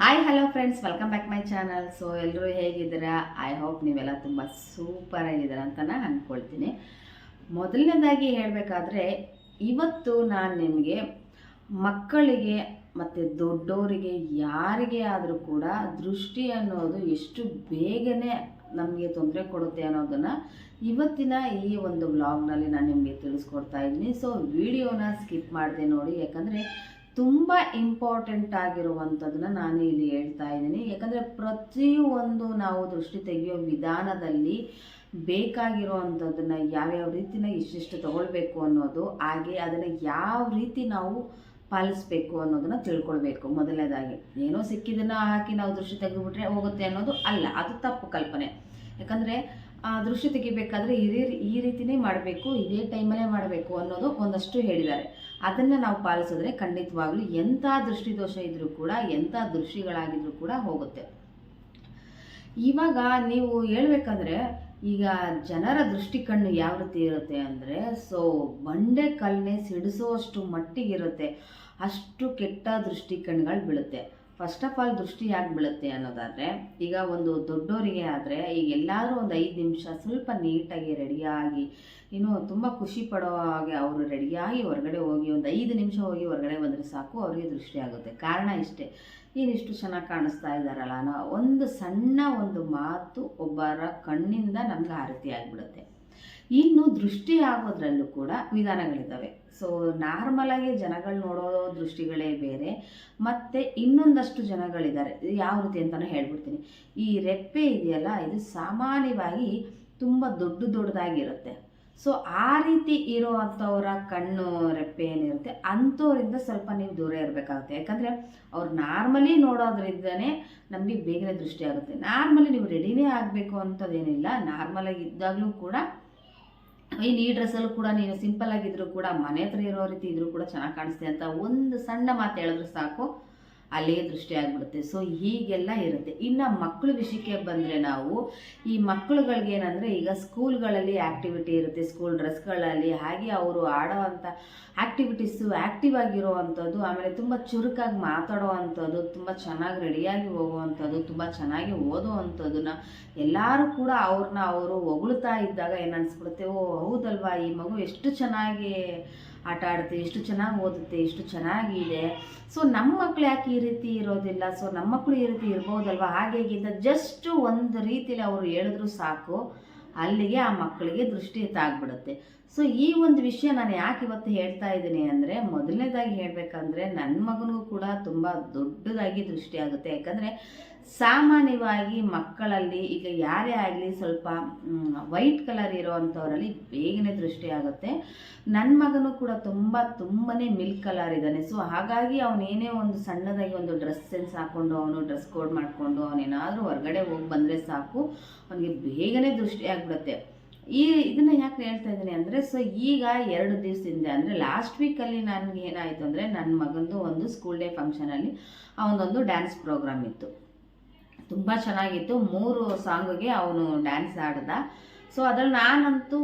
Hi hello friends welcome back my channel so ಎಲ್ಲರೂ ಹೇಗಿದ್ದೀರಾ? I hope ನೀವೆಲ್ಲ ತುಂಬ ಸೂಪರ್ ಆಗಿದ್ದೀರಾ ಅಂತ ನಾನು ಅಂದ್ಕೊಳ್ತೀನಿ ಮೊದಲನೇದಾಗಿ ಹೇಳಬೇಕಾದ್ರೆ, ಇವತ್ತು ನಾನು ನಿಮಗೆ ಮಕ್ಕಳಿಗೆ ಮತ್ತು ದೊಡ್ಡವರಿಗೆ ಯಾರಿಗೆ ಆದರೂ ಕೂಡ ದೃಷ್ಟಿ ಅನ್ನೋದು ಎಷ್ಟು ಬೇಗನೆ ನಮಗೆ ತೊಂದರೆ ಕೊಡುತ್ತೆ ಅನ್ನೋದನ್ನು ಇವತ್ತಿನ ಈ ಒಂದು ವ್ಲಾಗ್ನಲ್ಲಿ ನಾನು ನಿಮಗೆ ತಿಳಿಸ್ಕೊಡ್ತಾ ಇದ್ದೀನಿ. ಸೊ ವಿಡಿಯೋನ ಸ್ಕಿಪ್ ಮಾಡಿದೆ ನೋಡಿ. ಯಾಕಂದರೆ ತುಂಬ ಇಂಪಾರ್ಟೆಂಟ್ ಆಗಿರುವಂಥದ್ದನ್ನ ನಾನು ಇಲ್ಲಿ ಹೇಳ್ತಾ ಇದ್ದೀನಿ. ಯಾಕಂದರೆ ಪ್ರತಿಯೊಂದು ನಾವು ದೃಷ್ಟಿ ತೆಗೆಯೋ ವಿಧಾನದಲ್ಲಿ ಬೇಕಾಗಿರುವಂಥದ್ದನ್ನ ಯಾವ್ಯಾವ ರೀತಿನ ಇಷ್ಟಿಷ್ಟು ತಗೊಳ್ಬೇಕು ಅನ್ನೋದು, ಹಾಗೆ ಅದನ್ನು ಯಾವ ರೀತಿ ನಾವು ಪಾಲಿಸ್ಬೇಕು ಅನ್ನೋದನ್ನ ತಿಳ್ಕೊಳ್ಬೇಕು ಮೊದಲನೇದಾಗಿ. ಏನೋ ಸಿಕ್ಕಿದ್ದನ್ನು ಹಾಕಿ ನಾವು ದೃಷ್ಟಿ ತೆಗೆದುಬಿಟ್ರೆ ಹೋಗುತ್ತೆ ಅನ್ನೋದು ಅಲ್ಲ, ಅದು ತಪ್ಪು ಕಲ್ಪನೆ. ಯಾಕಂದರೆ ದೃಷ್ಟಿ ತೆಗಿಬೇಕಾದ್ರೆ ಈ ಈ ರೀತಿನೇ ಮಾಡಬೇಕು, ಇದೇ ಟೈಮಲ್ಲೇ ಮಾಡಬೇಕು ಅನ್ನೋದು ಒಂದಷ್ಟು ಹೇಳಿದ್ದಾರೆ. ಅದನ್ನು ನಾವು ಪಾಲಿಸಿದ್ರೆ ಖಂಡಿತವಾಗ್ಲೂ ಎಂಥ ದೃಷ್ಟಿದೋಷ ಇದ್ರೂ ಕೂಡ ಎಂಥ ದೃಷ್ಟಿಗಳಾಗಿದ್ರೂ ಕೂಡ ಹೋಗುತ್ತೆ. ಇವಾಗ ನೀವು ಹೇಳ್ಬೇಕಂದ್ರೆ, ಈಗ ಜನರ ದೃಷ್ಟಿ ಕಣ್ಣು ಯಾವ ರೀತಿ ಇರುತ್ತೆ ಅಂದರೆ, ಸೊ ಬಂಡೆ ಕಲ್ಲನ್ನೇ ಮಟ್ಟಿಗೆ ಮಟ್ಟಿಗಿರುತ್ತೆ, ಅಷ್ಟು ಕೆಟ್ಟ ದೃಷ್ಟಿ ಬೀಳುತ್ತೆ. ಫಸ್ಟ್ ಆಫ್ ಆಲ್ ದೃಷ್ಟಿ ಯಾಕೆ ಬೀಳುತ್ತೆ ಅನ್ನೋದಾದರೆ, ಈಗ ಒಂದು ದೊಡ್ಡವರಿಗೆ ಆದರೆ ಈಗ ಎಲ್ಲಾದರೂ ಒಂದು ಐದು ನಿಮಿಷ ಸ್ವಲ್ಪ ನೀಟಾಗಿ ರೆಡಿಯಾಗಿ ಇನ್ನು ತುಂಬ ಖುಷಿ ಪಡೋ ಹಾಗೆ ಅವರು ರೆಡಿಯಾಗಿ ಹೊರಗಡೆ ಹೋಗಿ ಒಂದು ಐದು ನಿಮಿಷ ಹೋಗಿ ಹೊರಗಡೆ ಬಂದರೆ ಸಾಕು, ಅವರಿಗೆ ದೃಷ್ಟಿ ಆಗುತ್ತೆ. ಕಾರಣ ಇಷ್ಟೇ. ಏನಿಷ್ಟು ಚೆನ್ನಾಗಿ ಕಾಣಿಸ್ತಾ ಇದ್ದಾರಲ್ಲ ಒಂದು ಸಣ್ಣ ಒಂದು ಮಾತು ಒಬ್ಬರ ಕಣ್ಣಿಂದ ನಮ್ಗೆ ಆರತಿ ರೀತಿ ಆಗಿಬಿಡುತ್ತೆ. ಇನ್ನು ದೃಷ್ಟಿ ಆಗೋದ್ರಲ್ಲೂ ಕೂಡ ವಿಧಾನಗಳಿದ್ದಾವೆ. ಸೊ ನಾರ್ಮಲಾಗಿ ಜನಗಳು ನೋಡೋ ದೃಷ್ಟಿಗಳೇ ಬೇರೆ. ಮತ್ತು ಇನ್ನೊಂದಷ್ಟು ಜನಗಳಿದ್ದಾರೆ. ಯಾವ ರೀತಿ ಅಂತಲೂ ಹೇಳ್ಬಿಡ್ತೀನಿ. ಈ ರೆಪ್ಪೆ ಇದೆಯಲ್ಲ, ಇದು ಸಾಮಾನ್ಯವಾಗಿ ತುಂಬ ದೊಡ್ಡ ದೊಡ್ಡದಾಗಿರುತ್ತೆ. ಸೊ ಆ ರೀತಿ ಇರೋ ಅಂಥವರ ಕಣ್ಣು ರೆಪ್ಪೆ ಏನಿರುತ್ತೆ ಅಂಥವರಿಂದ ಸ್ವಲ್ಪ ನೀವು ದೂರ ಇರಬೇಕಾಗುತ್ತೆ. ಯಾಕಂದರೆ ಅವ್ರು ನಾರ್ಮಲಿ ನೋಡೋದ್ರಿಂದನೇ ನಮಗೆ ಬೇಗನೆ ದೃಷ್ಟಿ ಆಗುತ್ತೆ. ನಾರ್ಮಲಿ ನೀವು ರೆಡಿನೇ ಆಗಬೇಕು ಅಂಥದ್ದೇನಿಲ್ಲ. ನಾರ್ಮಲಾಗಿ ಇದ್ದಾಗಲೂ ಕೂಡ ಇನ್ನು ಈ ಡ್ರೆಸ್ಸಲ್ಲೂ ಕೂಡ ನೀನು ಸಿಂಪಲ್ ಆಗಿದ್ರು ಕೂಡ, ಮನೆ ಹತ್ರ ಇರೋ ರೀತಿ ಇದ್ರೂ ಕೂಡ ಚೆನ್ನಾಗಿ ಕಾಣಿಸ್ತೆ ಅಂತ ಒಂದು ಸಣ್ಣ ಮಾತು ಹೇಳಿದ್ರು ಸಾಕು. ಅಲ್ಲಿಗೆ ದೃಷ್ಟಿ ಆಗಿಬಿಡುತ್ತೆ. ಸೊ ಹೀಗೆಲ್ಲ ಇರುತ್ತೆ. ಇನ್ನು ಮಕ್ಕಳ ವಿಷಯಕ್ಕೆ ಬಂದರೆ ನಾವು ಈ ಮಕ್ಕಳುಗಳಿಗೆ ಏನಂದರೆ ಈಗ ಸ್ಕೂಲ್ಗಳಲ್ಲಿ ಆ್ಯಕ್ಟಿವಿಟಿ ಇರುತ್ತೆ. ಸ್ಕೂಲ್ ಡ್ರೆಸ್ಗಳಲ್ಲಿ ಹಾಗೆ ಅವರು ಆಡೋವಂಥ ಆ್ಯಕ್ಟಿವಿಟೀಸು ಆ್ಯಕ್ಟಿವ್ ಆಗಿರೋ ಅಂಥದ್ದು ಆಮೇಲೆ ತುಂಬ ಚುರುಕಾಗಿ ಮಾತಾಡೋ ಅಂಥದ್ದು ತುಂಬ ಚೆನ್ನಾಗಿ ರೆಡಿಯಾಗಿ ಹೋಗುವಂಥದ್ದು, ತುಂಬ ಚೆನ್ನಾಗಿ ಓದೋ ಅಂಥದ್ದನ್ನ ಎಲ್ಲರೂ ಕೂಡ ಅವ್ರನ್ನ ಅವರು ಹೊಗಳ್ತಾ ಇದ್ದಾಗ ಏನು ಅನಿಸ್ಬಿಡುತ್ತೆ? ಓ, ಹೌದಲ್ವಾ? ಈ ಮಗು ಎಷ್ಟು ಚೆನ್ನಾಗಿ ಆಟ ಆಡುತ್ತೆ, ಎಷ್ಟು ಚೆನ್ನಾಗಿ ಓದುತ್ತೆ, ಎಷ್ಟು ಚೆನ್ನಾಗಿದೆ. ಸೊ ನಮ್ಮ ಮಕ್ಕಳು ಯಾಕೆ ಈ ರೀತಿ ಇರೋದಿಲ್ಲ? ಸೊ ನಮ್ಮ ಮಕ್ಕಳು ಈ ರೀತಿ ಇರ್ಬೋದಲ್ವ? ಹಾಗೆ ಹೀಗಿಂತ ಜಸ್ಟ್ ಒಂದು ರೀತಿಯಲ್ಲಿ ಅವರು ಹೇಳಿದ್ರು ಸಾಕು, ಅಲ್ಲಿಗೆ ಆ ಮಕ್ಕಳಿಗೆ ದೃಷ್ಟಿ ತಾಗ್ಬಿಡುತ್ತೆ. ಸೊ ಈ ಒಂದು ವಿಷಯ ನಾನು ಯಾಕೆ ಇವತ್ತು ಹೇಳ್ತಾ ಇದ್ದೀನಿ ಅಂದರೆ, ಮೊದಲನೇದಾಗಿ ಹೇಳಬೇಕಂದ್ರೆ ನನ್ನ ಮಗನಿಗೂ ಕೂಡ ತುಂಬ ದೊಡ್ಡದಾಗಿ ದೃಷ್ಟಿ ಆಗುತ್ತೆ. ಯಾಕಂದರೆ ಸಾಮಾನ್ಯವಾಗಿ ಮಕ್ಕಳಲ್ಲಿ ಈಗ ಯಾರೇ ಆಗಲಿ ಸ್ವಲ್ಪ ವೈಟ್ ಕಲರ್ ಇರೋವಂಥವರಲ್ಲಿ ಬೇಗನೆ ದೃಷ್ಟಿ ಆಗುತ್ತೆ. ನನ್ನ ಮಗನೂ ಕೂಡ ತುಂಬ ತುಂಬಾ ಮಿಲ್ಕ್ ಕಲರ್ ಇದ್ದಾನೆ. ಸೊ ಹಾಗಾಗಿ ಅವನೇನೇ ಒಂದು ಸಣ್ಣದಾಗಿ ಒಂದು ಡ್ರೆಸ್ ಸೆನ್ಸ್ ಹಾಕ್ಕೊಂಡು ಅವನು ಡ್ರೆಸ್ ಕೋಡ್ ಮಾಡಿಕೊಂಡು ಅವನೇನಾದರೂ ಹೊರಗಡೆ ಹೋಗಿ ಬಂದರೆ ಸಾಕು, ಅವನಿಗೆ ಬೇಗನೆ ದೃಷ್ಟಿ ಆಗಿಬಿಡುತ್ತೆ. ಈ ಇದನ್ನು ಯಾಕೆ ಹೇಳ್ತಾ ಇದ್ದೀನಿ ಅಂದರೆ ಸೊ ಈಗ ಎರಡು ದಿವಸದಿಂದ ಅಂದರೆ ಲಾಸ್ಟ್ ವೀಕಲ್ಲಿ ನನಗೆ ಏನಾಯಿತು ಅಂದರೆ ನನ್ನ ಮಗಂದು ಒಂದು ಸ್ಕೂಲ್ ಡೇ ಫಂಕ್ಷನಲ್ಲಿ ಅವನೊಂದು ಡ್ಯಾನ್ಸ್ ಪ್ರೋಗ್ರಾಮ್ ಇತ್ತು. ತುಂಬ ಚೆನ್ನಾಗಿತ್ತು. ಮೂರು ಸಾಂಗಿಗೆ ಅವನು ಡ್ಯಾನ್ಸ್ ಆಡ್ದ. ಸೊ ಅದ್ರಲ್ಲಿ ನಾನಂತೂ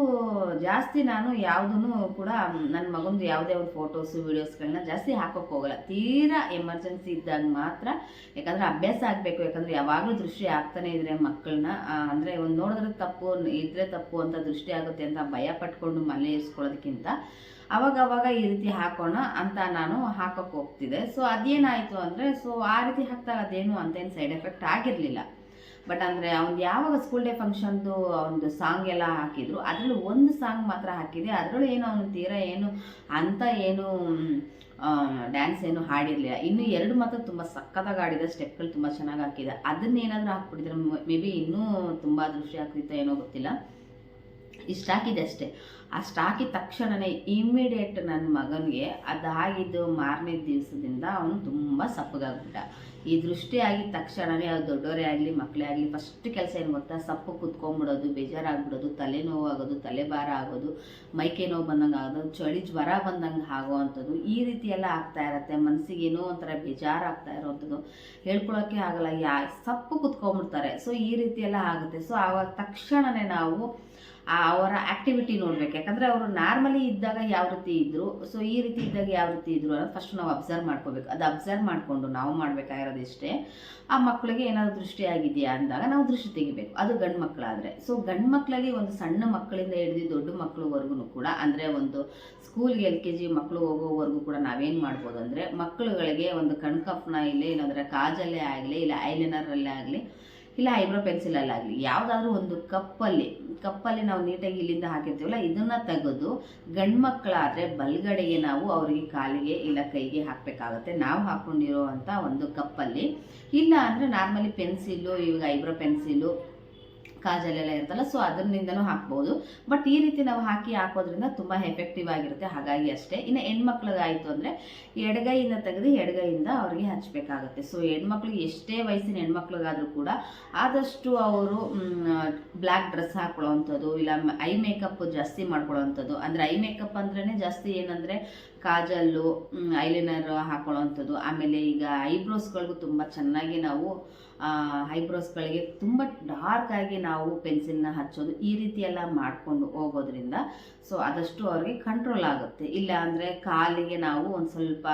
ಜಾಸ್ತಿ ನಾನು ಯಾವುದೂ ಕೂಡ ನನ್ನ ಮಗಂದು ಯಾವುದೇ ಒಂದು ಫೋಟೋಸು ವೀಡಿಯೋಸ್ಗಳನ್ನ ಜಾಸ್ತಿ ಹಾಕೋಕೆ ಹೋಗಲ್ಲ. ತೀರಾ ಎಮರ್ಜೆನ್ಸಿ ಇದ್ದಾಗ ಮಾತ್ರ ಯಾಕಂದರೆ ಅಭ್ಯಾಸ ಆಗಬೇಕು. ಯಾಕಂದರೆ ಯಾವಾಗಲೂ ದೃಷ್ಟಿ ಆಗ್ತಾನೆ ಇದ್ರೆ ಮಕ್ಕಳನ್ನ ಅಂದರೆ ಒಂದು ನೋಡಿದ್ರೆ ತಪ್ಪು, ಇದ್ರೆ ತಪ್ಪು ಅಂತ ದೃಷ್ಟಿ ಆಗುತ್ತೆ ಅಂತ ಭಯ ಪಟ್ಕೊಂಡು ಮನೆ ಇರಿಸ್ಕೊಳ್ಳೋದಕ್ಕಿಂತ ಅವಾಗ ಅವಾಗ ಈ ರೀತಿ ಹಾಕೋಣ ಅಂತ ನಾನು ಹಾಕೋಕೆ ಹೋಗ್ತಿದ್ದೆ. ಸೊ ಅದೇನಾಯಿತು ಅಂದರೆ ಸೊ ಆ ರೀತಿ ಹಾಕ್ತಾಗ ಅದೇನು ಅಂತೇನು ಸೈಡ್ ಎಫೆಕ್ಟ್ ಆಗಿರಲಿಲ್ಲ. ಬಟ್ ಅಂದರೆ, ಅವ್ನು ಯಾವಾಗ ಸ್ಕೂಲ್ ಡೇ ಫಂಕ್ಷನ್ದು ಒಂದು ಸಾಂಗ್ ಎಲ್ಲ ಹಾಕಿದ್ರು, ಅದರಲ್ಲಿ ಒಂದು ಸಾಂಗ್ ಮಾತ್ರ ಹಾಕಿದೆ ಅದರಲ್ಲೂ ಏನು ಅವನು ತೀರಾ ಏನು ಅಂತ ಏನು ಡ್ಯಾನ್ಸ್ ಏನು ಹಾಡಿರಲಿಲ್ಲ. ಇನ್ನು ಎರಡು ಮಾತ್ರ ತುಂಬ ಸಕ್ಕತ್ತಾಗಿ ಆಡಿದ ಸ್ಟೆಪ್ಗಳು ತುಂಬ ಚೆನ್ನಾಗಿ ಹಾಕಿದೆ. ಅದನ್ನೇನಾದರೂ ಹಾಕ್ಬಿಟ್ಟಿದ್ರೆ, ಮೇ ಬಿ ಇನ್ನೂ ತುಂಬ ದೃಷ್ಟಿ ಆಗ್ತಿತ್ತೋ ಏನೋ ಗೊತ್ತಿಲ್ಲ. ಇಷ್ಟು ಹಾಕಿದೆ ಅಷ್ಟೇ. ಅಷ್ಟು ಹಾಕಿದ ತಕ್ಷಣವೇ ಇಮ್ಮಿಡಿಯೇಟ್ ನನ್ನ ಮಗನಿಗೆ ಅದಾಗಿದ್ದು ಮಾರನೇ ದಿವಸದಿಂದ ಅವನು ತುಂಬ ಸಪ್ಪಗಾಗ್ಬಿಟ್ಟ. ಈ ದೃಷ್ಟಿ ಆಗಿದ ತಕ್ಷಣವೇ ಅವ್ರು ದೊಡ್ಡವರೇ ಆಗಲಿ ಮಕ್ಕಳೇ ಆಗಲಿ ಫಸ್ಟ್ ಕೆಲಸ ಏನು ಗೊತ್ತಾ? ಸಪ್ಪು ಕುತ್ಕೊಂಡ್ಬಿಡೋದು ಬೇಜಾರಾಗ್ಬಿಡೋದು ತಲೆನೋವು ಆಗೋದು ತಲೆಭಾರ ಆಗೋದು, ಮೈಕೈ ನೋವು ಬಂದಂಗೆ ಆಗೋದು, ಚಳಿ ಜ್ವರ ಬಂದಂಗೆ ಆಗೋವಂಥದ್ದು, ಈ ರೀತಿ ಎಲ್ಲ ಆಗ್ತಾ ಇರತ್ತೆ. ಮನಸ್ಸಿಗೆ ಏನೋ ಒಂಥರ ಬೇಜಾರಾಗ್ತಾ ಇರೋವಂಥದ್ದು. ಹೇಳ್ಕೊಳೋಕ್ಕೆ ಆಗಲ್ಲ. ಯಾ, ಸಪ್ಪು ಕುತ್ಕೊಂಡ್ಬಿಡ್ತಾರೆ ಸೊ ಈ ರೀತಿ ಎಲ್ಲ ಆಗುತ್ತೆ. ಸೊ ಆವಾಗ ತಕ್ಷಣವೇ ನಾವು ಆ ಅವರ ಆ್ಯಕ್ಟಿವಿಟಿ ನೋಡ್ಬೇಕು. ಯಾಕಂದರೆ ಅವರು ನಾರ್ಮಲಿ ಇದ್ದಾಗ ಯಾವ ರೀತಿ ಇದ್ದರು ಸೊ ಈ ರೀತಿ ಇದ್ದಾಗ ಯಾವ ರೀತಿ ಇದ್ದರು ಅನ್ನೋದು ಫಸ್ಟ್ ನಾವು ಅಬ್ಸರ್ವ್ ಮಾಡ್ಕೋಬೇಕು. ಅದು ಅಬ್ಸರ್ವ್ ಮಾಡಿಕೊಂಡು ನಾವು ಮಾಡಬೇಕಾಗಿರೋದು ಇಷ್ಟೇ ಆ ಮಕ್ಕಳಿಗೆ ಏನಾದರೂ ದೃಷ್ಟಿ ಆಗಿದೆಯಾ ಅಂದಾಗ ನಾವು ದೃಷ್ಟಿ ತೆಗಿಬೇಕು. ಅದು ಗಂಡು ಮಕ್ಕಳಾದರೆ ಸೊ ಗಂಡು ಮಕ್ಕಳಲ್ಲಿ ಒಂದು ಸಣ್ಣ ಮಕ್ಕಳಿಂದ ಹಿಡಿದು ದೊಡ್ಡ ಮಕ್ಕಳವರೆಗೂ ಕೂಡ, ಅಂದರೆ ಒಂದು ಸ್ಕೂಲ್ಗೆ ಎಲ್ ಕೆ ಜಿ ಮಕ್ಕಳು ಹೋಗೋವರೆಗೂ ಕೂಡ ನಾವೇನು ಮಾಡ್ಬೋದು ಅಂದರೆ ಮಕ್ಕಳುಗಳಿಗೆ ಒಂದು ಕಣ್ಕಫ್ನ ಇಲ್ಲಿ, ಇಲ್ಲಾಂದರೆ ಕಾಜಲ್ಲೇ ಆಗಲಿ, ಇಲ್ಲ ಐಲೈನರಲ್ಲೇ ಆಗಲಿ ಇಲ್ಲ, ಐಬ್ರೋ ಪೆನ್ಸಿಲಲ್ಲಾಗಲಿ ಯಾವುದಾದ್ರೂ ಒಂದು ಕಪ್ಪಲ್ಲಿ ಕಪ್ಪಲ್ಲಿ ನಾವು ನೀಟಾಗಿ ಇಲ್ಲಿಂದ ಹಾಕಿರ್ತೀವಲ್ಲ, ಇದನ್ನು ತೆಗೆದು ಗಂಡು ಮಕ್ಕಳಾದರೆ ಬಲ್ಗಡೆಗೆ ನಾವು ಅವರಿಗೆ ಕಾಲಿಗೆ ಇಲ್ಲ ಕೈಗೆ ಹಾಕಬೇಕಾಗುತ್ತೆ. ನಾವು ಹಾಕ್ಕೊಂಡಿರೋ ಒಂದು ಕಪ್ಪಲ್ಲಿ. ಇಲ್ಲ ಅಂದರೆ ನಾರ್ಮಲಿ ಪೆನ್ಸಿಲ್ಲು ಇವಾಗ ಐಬ್ರೋ ಪೆನ್ಸಿಲು ಕಾಜಲೆಲ್ಲ ಇರುತ್ತಲ್ಲ ಸೊ ಅದರಿಂದನೂ ಹಾಕ್ಬೋದು. ಬಟ್ ಈ ರೀತಿ ನಾವು ಹಾಕಿ ಹಾಕೋದ್ರಿಂದ ತುಂಬ ಎಫೆಕ್ಟಿವ್ ಆಗಿರುತ್ತೆ, ಹಾಗಾಗಿ ಅಷ್ಟೇ. ಇನ್ನು ಹೆಣ್ಮಕ್ಳಿಗಾಯಿತು ಅಂದರೆ ಎಡಗೈಯಿಂದ ತೆಗೆದು ಎಡಗೈಯಿಂದ ಅವ್ರಿಗೆ ಹಚ್ಚಬೇಕಾಗುತ್ತೆ ಸೊ ಹೆಣ್ಮಕ್ಳಿಗೆ ಎಷ್ಟೇ ವಯಸ್ಸಿನ ಹೆಣ್ಮಕ್ಳಿಗಾದರೂ ಕೂಡ ಆದಷ್ಟು ಅವರು ಬ್ಲ್ಯಾಕ್ ಡ್ರೆಸ್ ಹಾಕೊಳ್ಳೋವಂಥದ್ದು, ಇಲ್ಲ ಐ ಮೇಕಪ್ ಜಾಸ್ತಿ ಮಾಡ್ಕೊಳ್ಳೋವಂಥದ್ದು. ಅಂದರೆ ಐ ಮೇಕಪ್ ಅಂದ್ರೇ ಜಾಸ್ತಿ ಏನಂದರೆ ಕಾಜಲ್ಲು ಐಲೈನರ್ ಹಾಕೊಳ್ಳೋವಂಥದ್ದು ಆಮೇಲೆ ಈಗ ಐಬ್ರೋಸ್ಗಳಿಗೂ ತುಂಬ ಚೆನ್ನಾಗಿ ನಾವು ಐಬ್ರೋಸ್ಗಳಿಗೆ ತುಂಬ ಡಾರ್ಕ್ ಆಗಿ ನಾವು ಪೆನ್ಸಿಲ್ನ ಹಚ್ಚೋದು ಈ ರೀತಿ ಎಲ್ಲ ಮಾಡಿಕೊಂಡು ಹೋಗೋದ್ರಿಂದ, ಸೊ ಆದಷ್ಟು ಅವ್ರಿಗೆ ಕಂಟ್ರೋಲ್ ಆಗುತ್ತೆ. ಇಲ್ಲ ಅಂದರೆ ಕಾಲಿಗೆ ನಾವು ಒಂದು ಸ್ವಲ್ಪ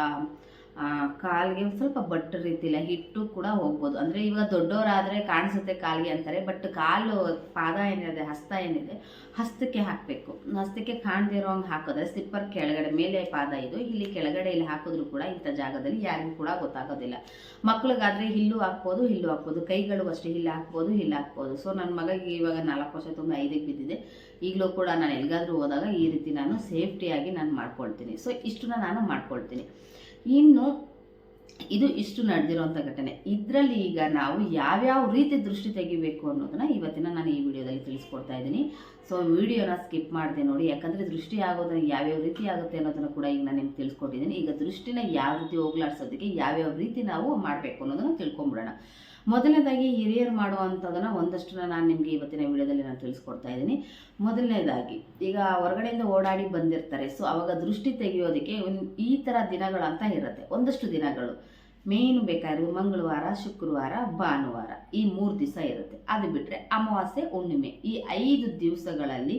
ಕಾಲಿಗೆ ಸ್ವಲ್ಪ ಬಟ್ ರೀತಿಲ್ಲ, ಹಿಟ್ಟು ಕೂಡ ಹೋಗ್ಬೋದು. ಅಂದರೆ ಇವಾಗ ದೊಡ್ಡವರಾದರೆ ಕಾಣಿಸುತ್ತೆ ಕಾಲಿಗೆ ಅಂತಾರೆ ಬಟ್ ಕಾಲು ಪಾದ ಏನಿದೆ, ಹಸ್ತ ಏನಿದೆ, ಹಸ್ತಕ್ಕೆ ಹಾಕಬೇಕು. ಹಸ್ತಕ್ಕೆ ಕಾಣದೇ ಇರೋ ಹಂಗೆ ಹಾಕಿದ್ರೆ ಸ್ಲಿಪ್ಪರ್ ಕೆಳಗಡೆ, ಮೇಲೆ ಪಾದ ಇದು, ಇಲ್ಲಿ ಕೆಳಗಡೆ ಇಲ್ಲಿ ಹಾಕಿದ್ರು ಕೂಡ ಇಂಥ ಜಾಗದಲ್ಲಿ ಯಾರಿಗೂ ಕೂಡ ಗೊತ್ತಾಗೋದಿಲ್ಲ. ಮಕ್ಳಿಗಾದರೆ ಹಿಲ್ಲು ಹಾಕ್ಬೋದು ಹಿಲ್ಲು ಹಾಕ್ಬೋದು, ಕೈಗಳು ಅಷ್ಟೇ ಹಿಲ್ಲು ಹಾಕ್ಬೋದು ಹಿಲ್ಲು ಹಾಕ್ಬೋದು. ಸೊ ನನ್ನ ಮಗಗೆ ಇವಾಗ ನಾಲ್ಕು ವರ್ಷ ತುಂಬ ಐದಕ್ಕೆ ಬಿದ್ದಿದೆ. ಈಗಲೂ ಕೂಡ ನಾನು ಎಲ್ಲಿಗಾದ್ರೂ ಹೋದಾಗ ಈ ರೀತಿ ನಾನು ಸೇಫ್ಟಿಯಾಗಿ ನಾನು ಮಾಡ್ಕೊಳ್ತೀನಿ. ಸೊ ಇಷ್ಟನ್ನ ನಾನು ಮಾಡ್ಕೊಳ್ತೀನಿ. ಇನ್ನು ಇದು ಇಷ್ಟು ನಡೆದಿರುವಂಥ ಘಟನೆ. ಇದರಲ್ಲಿ ಈಗ ನಾವು ಯಾವ್ಯಾವ ರೀತಿ ದೃಷ್ಟಿ ತೆಗಿಬೇಕು ಅನ್ನೋದನ್ನ ಇವತ್ತಿನ ನಾನು ಈ ವಿಡಿಯೋದಲ್ಲಿ ತಿಳಿಸ್ಕೊಡ್ತಾ ಇದ್ದೀನಿ. ಸೊ ವಿಡಿಯೋನ ಸ್ಕಿಪ್ ಮಾಡಿದೆ ನೋಡಿ, ಯಾಕಂದರೆ ದೃಷ್ಟಿ ಆಗೋದನ್ನ ಯಾವ್ಯಾವ ರೀತಿ ಆಗುತ್ತೆ ಅನ್ನೋದನ್ನು ಕೂಡ ಈಗ ನಾನು ನಿಮ್ಗೆ ತಿಳಿಸ್ಕೊಟ್ಟಿದ್ದೀನಿ. ಈಗ ದೃಷ್ಟಿನ ಯಾವ ರೀತಿ ಹೋಗ್ಲಾಡ್ಸೋದಕ್ಕೆ ಯಾವ್ಯಾವ ರೀತಿ ನಾವು ಮಾಡಬೇಕು ಅನ್ನೋದನ್ನು ತಿಳ್ಕೊಂಬಿಡೋಣ. ಮೊದಲನೇದಾಗಿ ಹಿರಿಯರು ಮಾಡುವಂಥದ್ದನ್ನು ಒಂದಷ್ಟು ನಾನು ನಿಮಗೆ ಇವತ್ತಿನ ವಿಡಿಯೋದಲ್ಲಿ ನಾನು ತಿಳಿಸ್ಕೊಡ್ತಾ ಇದ್ದೀನಿ. ಮೊದಲನೇದಾಗಿ, ಈಗ ಹೊರಗಡೆಯಿಂದ ಓಡಾಡಿ ಬಂದಿರ್ತಾರೆ ಸೊ ಅವಾಗ ದೃಷ್ಟಿ ತೆಗೆಯೋದಕ್ಕೆ ಈ ಥರ ದಿನಗಳಂತ ಇರುತ್ತೆ. ಒಂದಷ್ಟು ದಿನಗಳು. ಮೇಯ್ನು ಬೇಕಾದ್ರೆ ಮಂಗಳವಾರ, ಶುಕ್ರವಾರ, ಭಾನುವಾರ. ಈ ಮೂರು ದಿವಸ ಇರುತ್ತೆ. ಅದು ಬಿಟ್ಟರೆ ಅಮಾವಾಸ್ಯೆ, ಹುಣ್ಣಿಮೆ. ಈ ಐದು ದಿವಸಗಳಲ್ಲಿ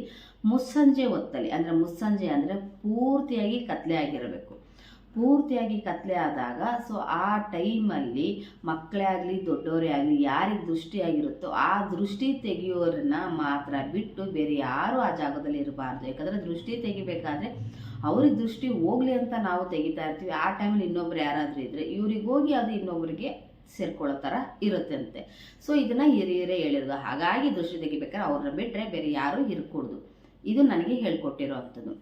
ಮುಸ್ಸಂಜೆ ಹೊತ್ತಲ್ಲಿ, ಅಂದರೆ ಮುಸ್ಸಂಜೆ ಅಂದರೆ ಪೂರ್ತಿಯಾಗಿ ಕತ್ಲೆ ಆಗಿರಬೇಕು. ಪೂರ್ತಿಯಾಗಿ ಕತ್ಲೆ ಆದಾಗ ಸೊ ಆ ಟೈಮಲ್ಲಿ ಮಕ್ಕಳೇ ಆಗಲಿ ದೊಡ್ಡವರೇ ಆಗಲಿ, ಯಾರಿಗೆ ದೃಷ್ಟಿ ಆಗಿರುತ್ತೋ ಆ ದೃಷ್ಟಿ ತೆಗೆಯೋರನ್ನ ಮಾತ್ರ ಬಿಟ್ಟು ಬೇರೆ ಯಾರೂ ಆ ಜಾಗದಲ್ಲಿ ಇರಬಾರ್ದು. ಯಾಕಂದರೆ ದೃಷ್ಟಿ ತೆಗಿಬೇಕಾದ್ರೆ ಅವ್ರಿಗೆ ದೃಷ್ಟಿ ಹೋಗ್ಲಿ ಅಂತ ನಾವು ತೆಗಿತಾ ಇರ್ತೀವಿ. ಆ ಟೈಮಲ್ಲಿ ಇನ್ನೊಬ್ರು ಯಾರಾದರೂ ಇದ್ದರೆ ಇವ್ರಿಗೆ ಹೋಗಿ ಅದು ಇನ್ನೊಬ್ರಿಗೆ ಸೇರ್ಕೊಳ್ಳೋ ಥರ ಇರುತ್ತಂತೆ. ಸೊ ಇದನ್ನು ಹಿರಿಯರೇ ಹೇಳಿರೋದು. ಹಾಗಾಗಿ ದೃಷ್ಟಿ ತೆಗಿಬೇಕಾದ್ರೆ ಅವ್ರನ್ನ ಬಿಟ್ಟರೆ ಬೇರೆ ಯಾರೂ ಇರಕೂಡ್ದು. ಇದು ನನಗೆ ಹೇಳ್ಕೊಟ್ಟಿರೋ ಅಂಥದ್ದು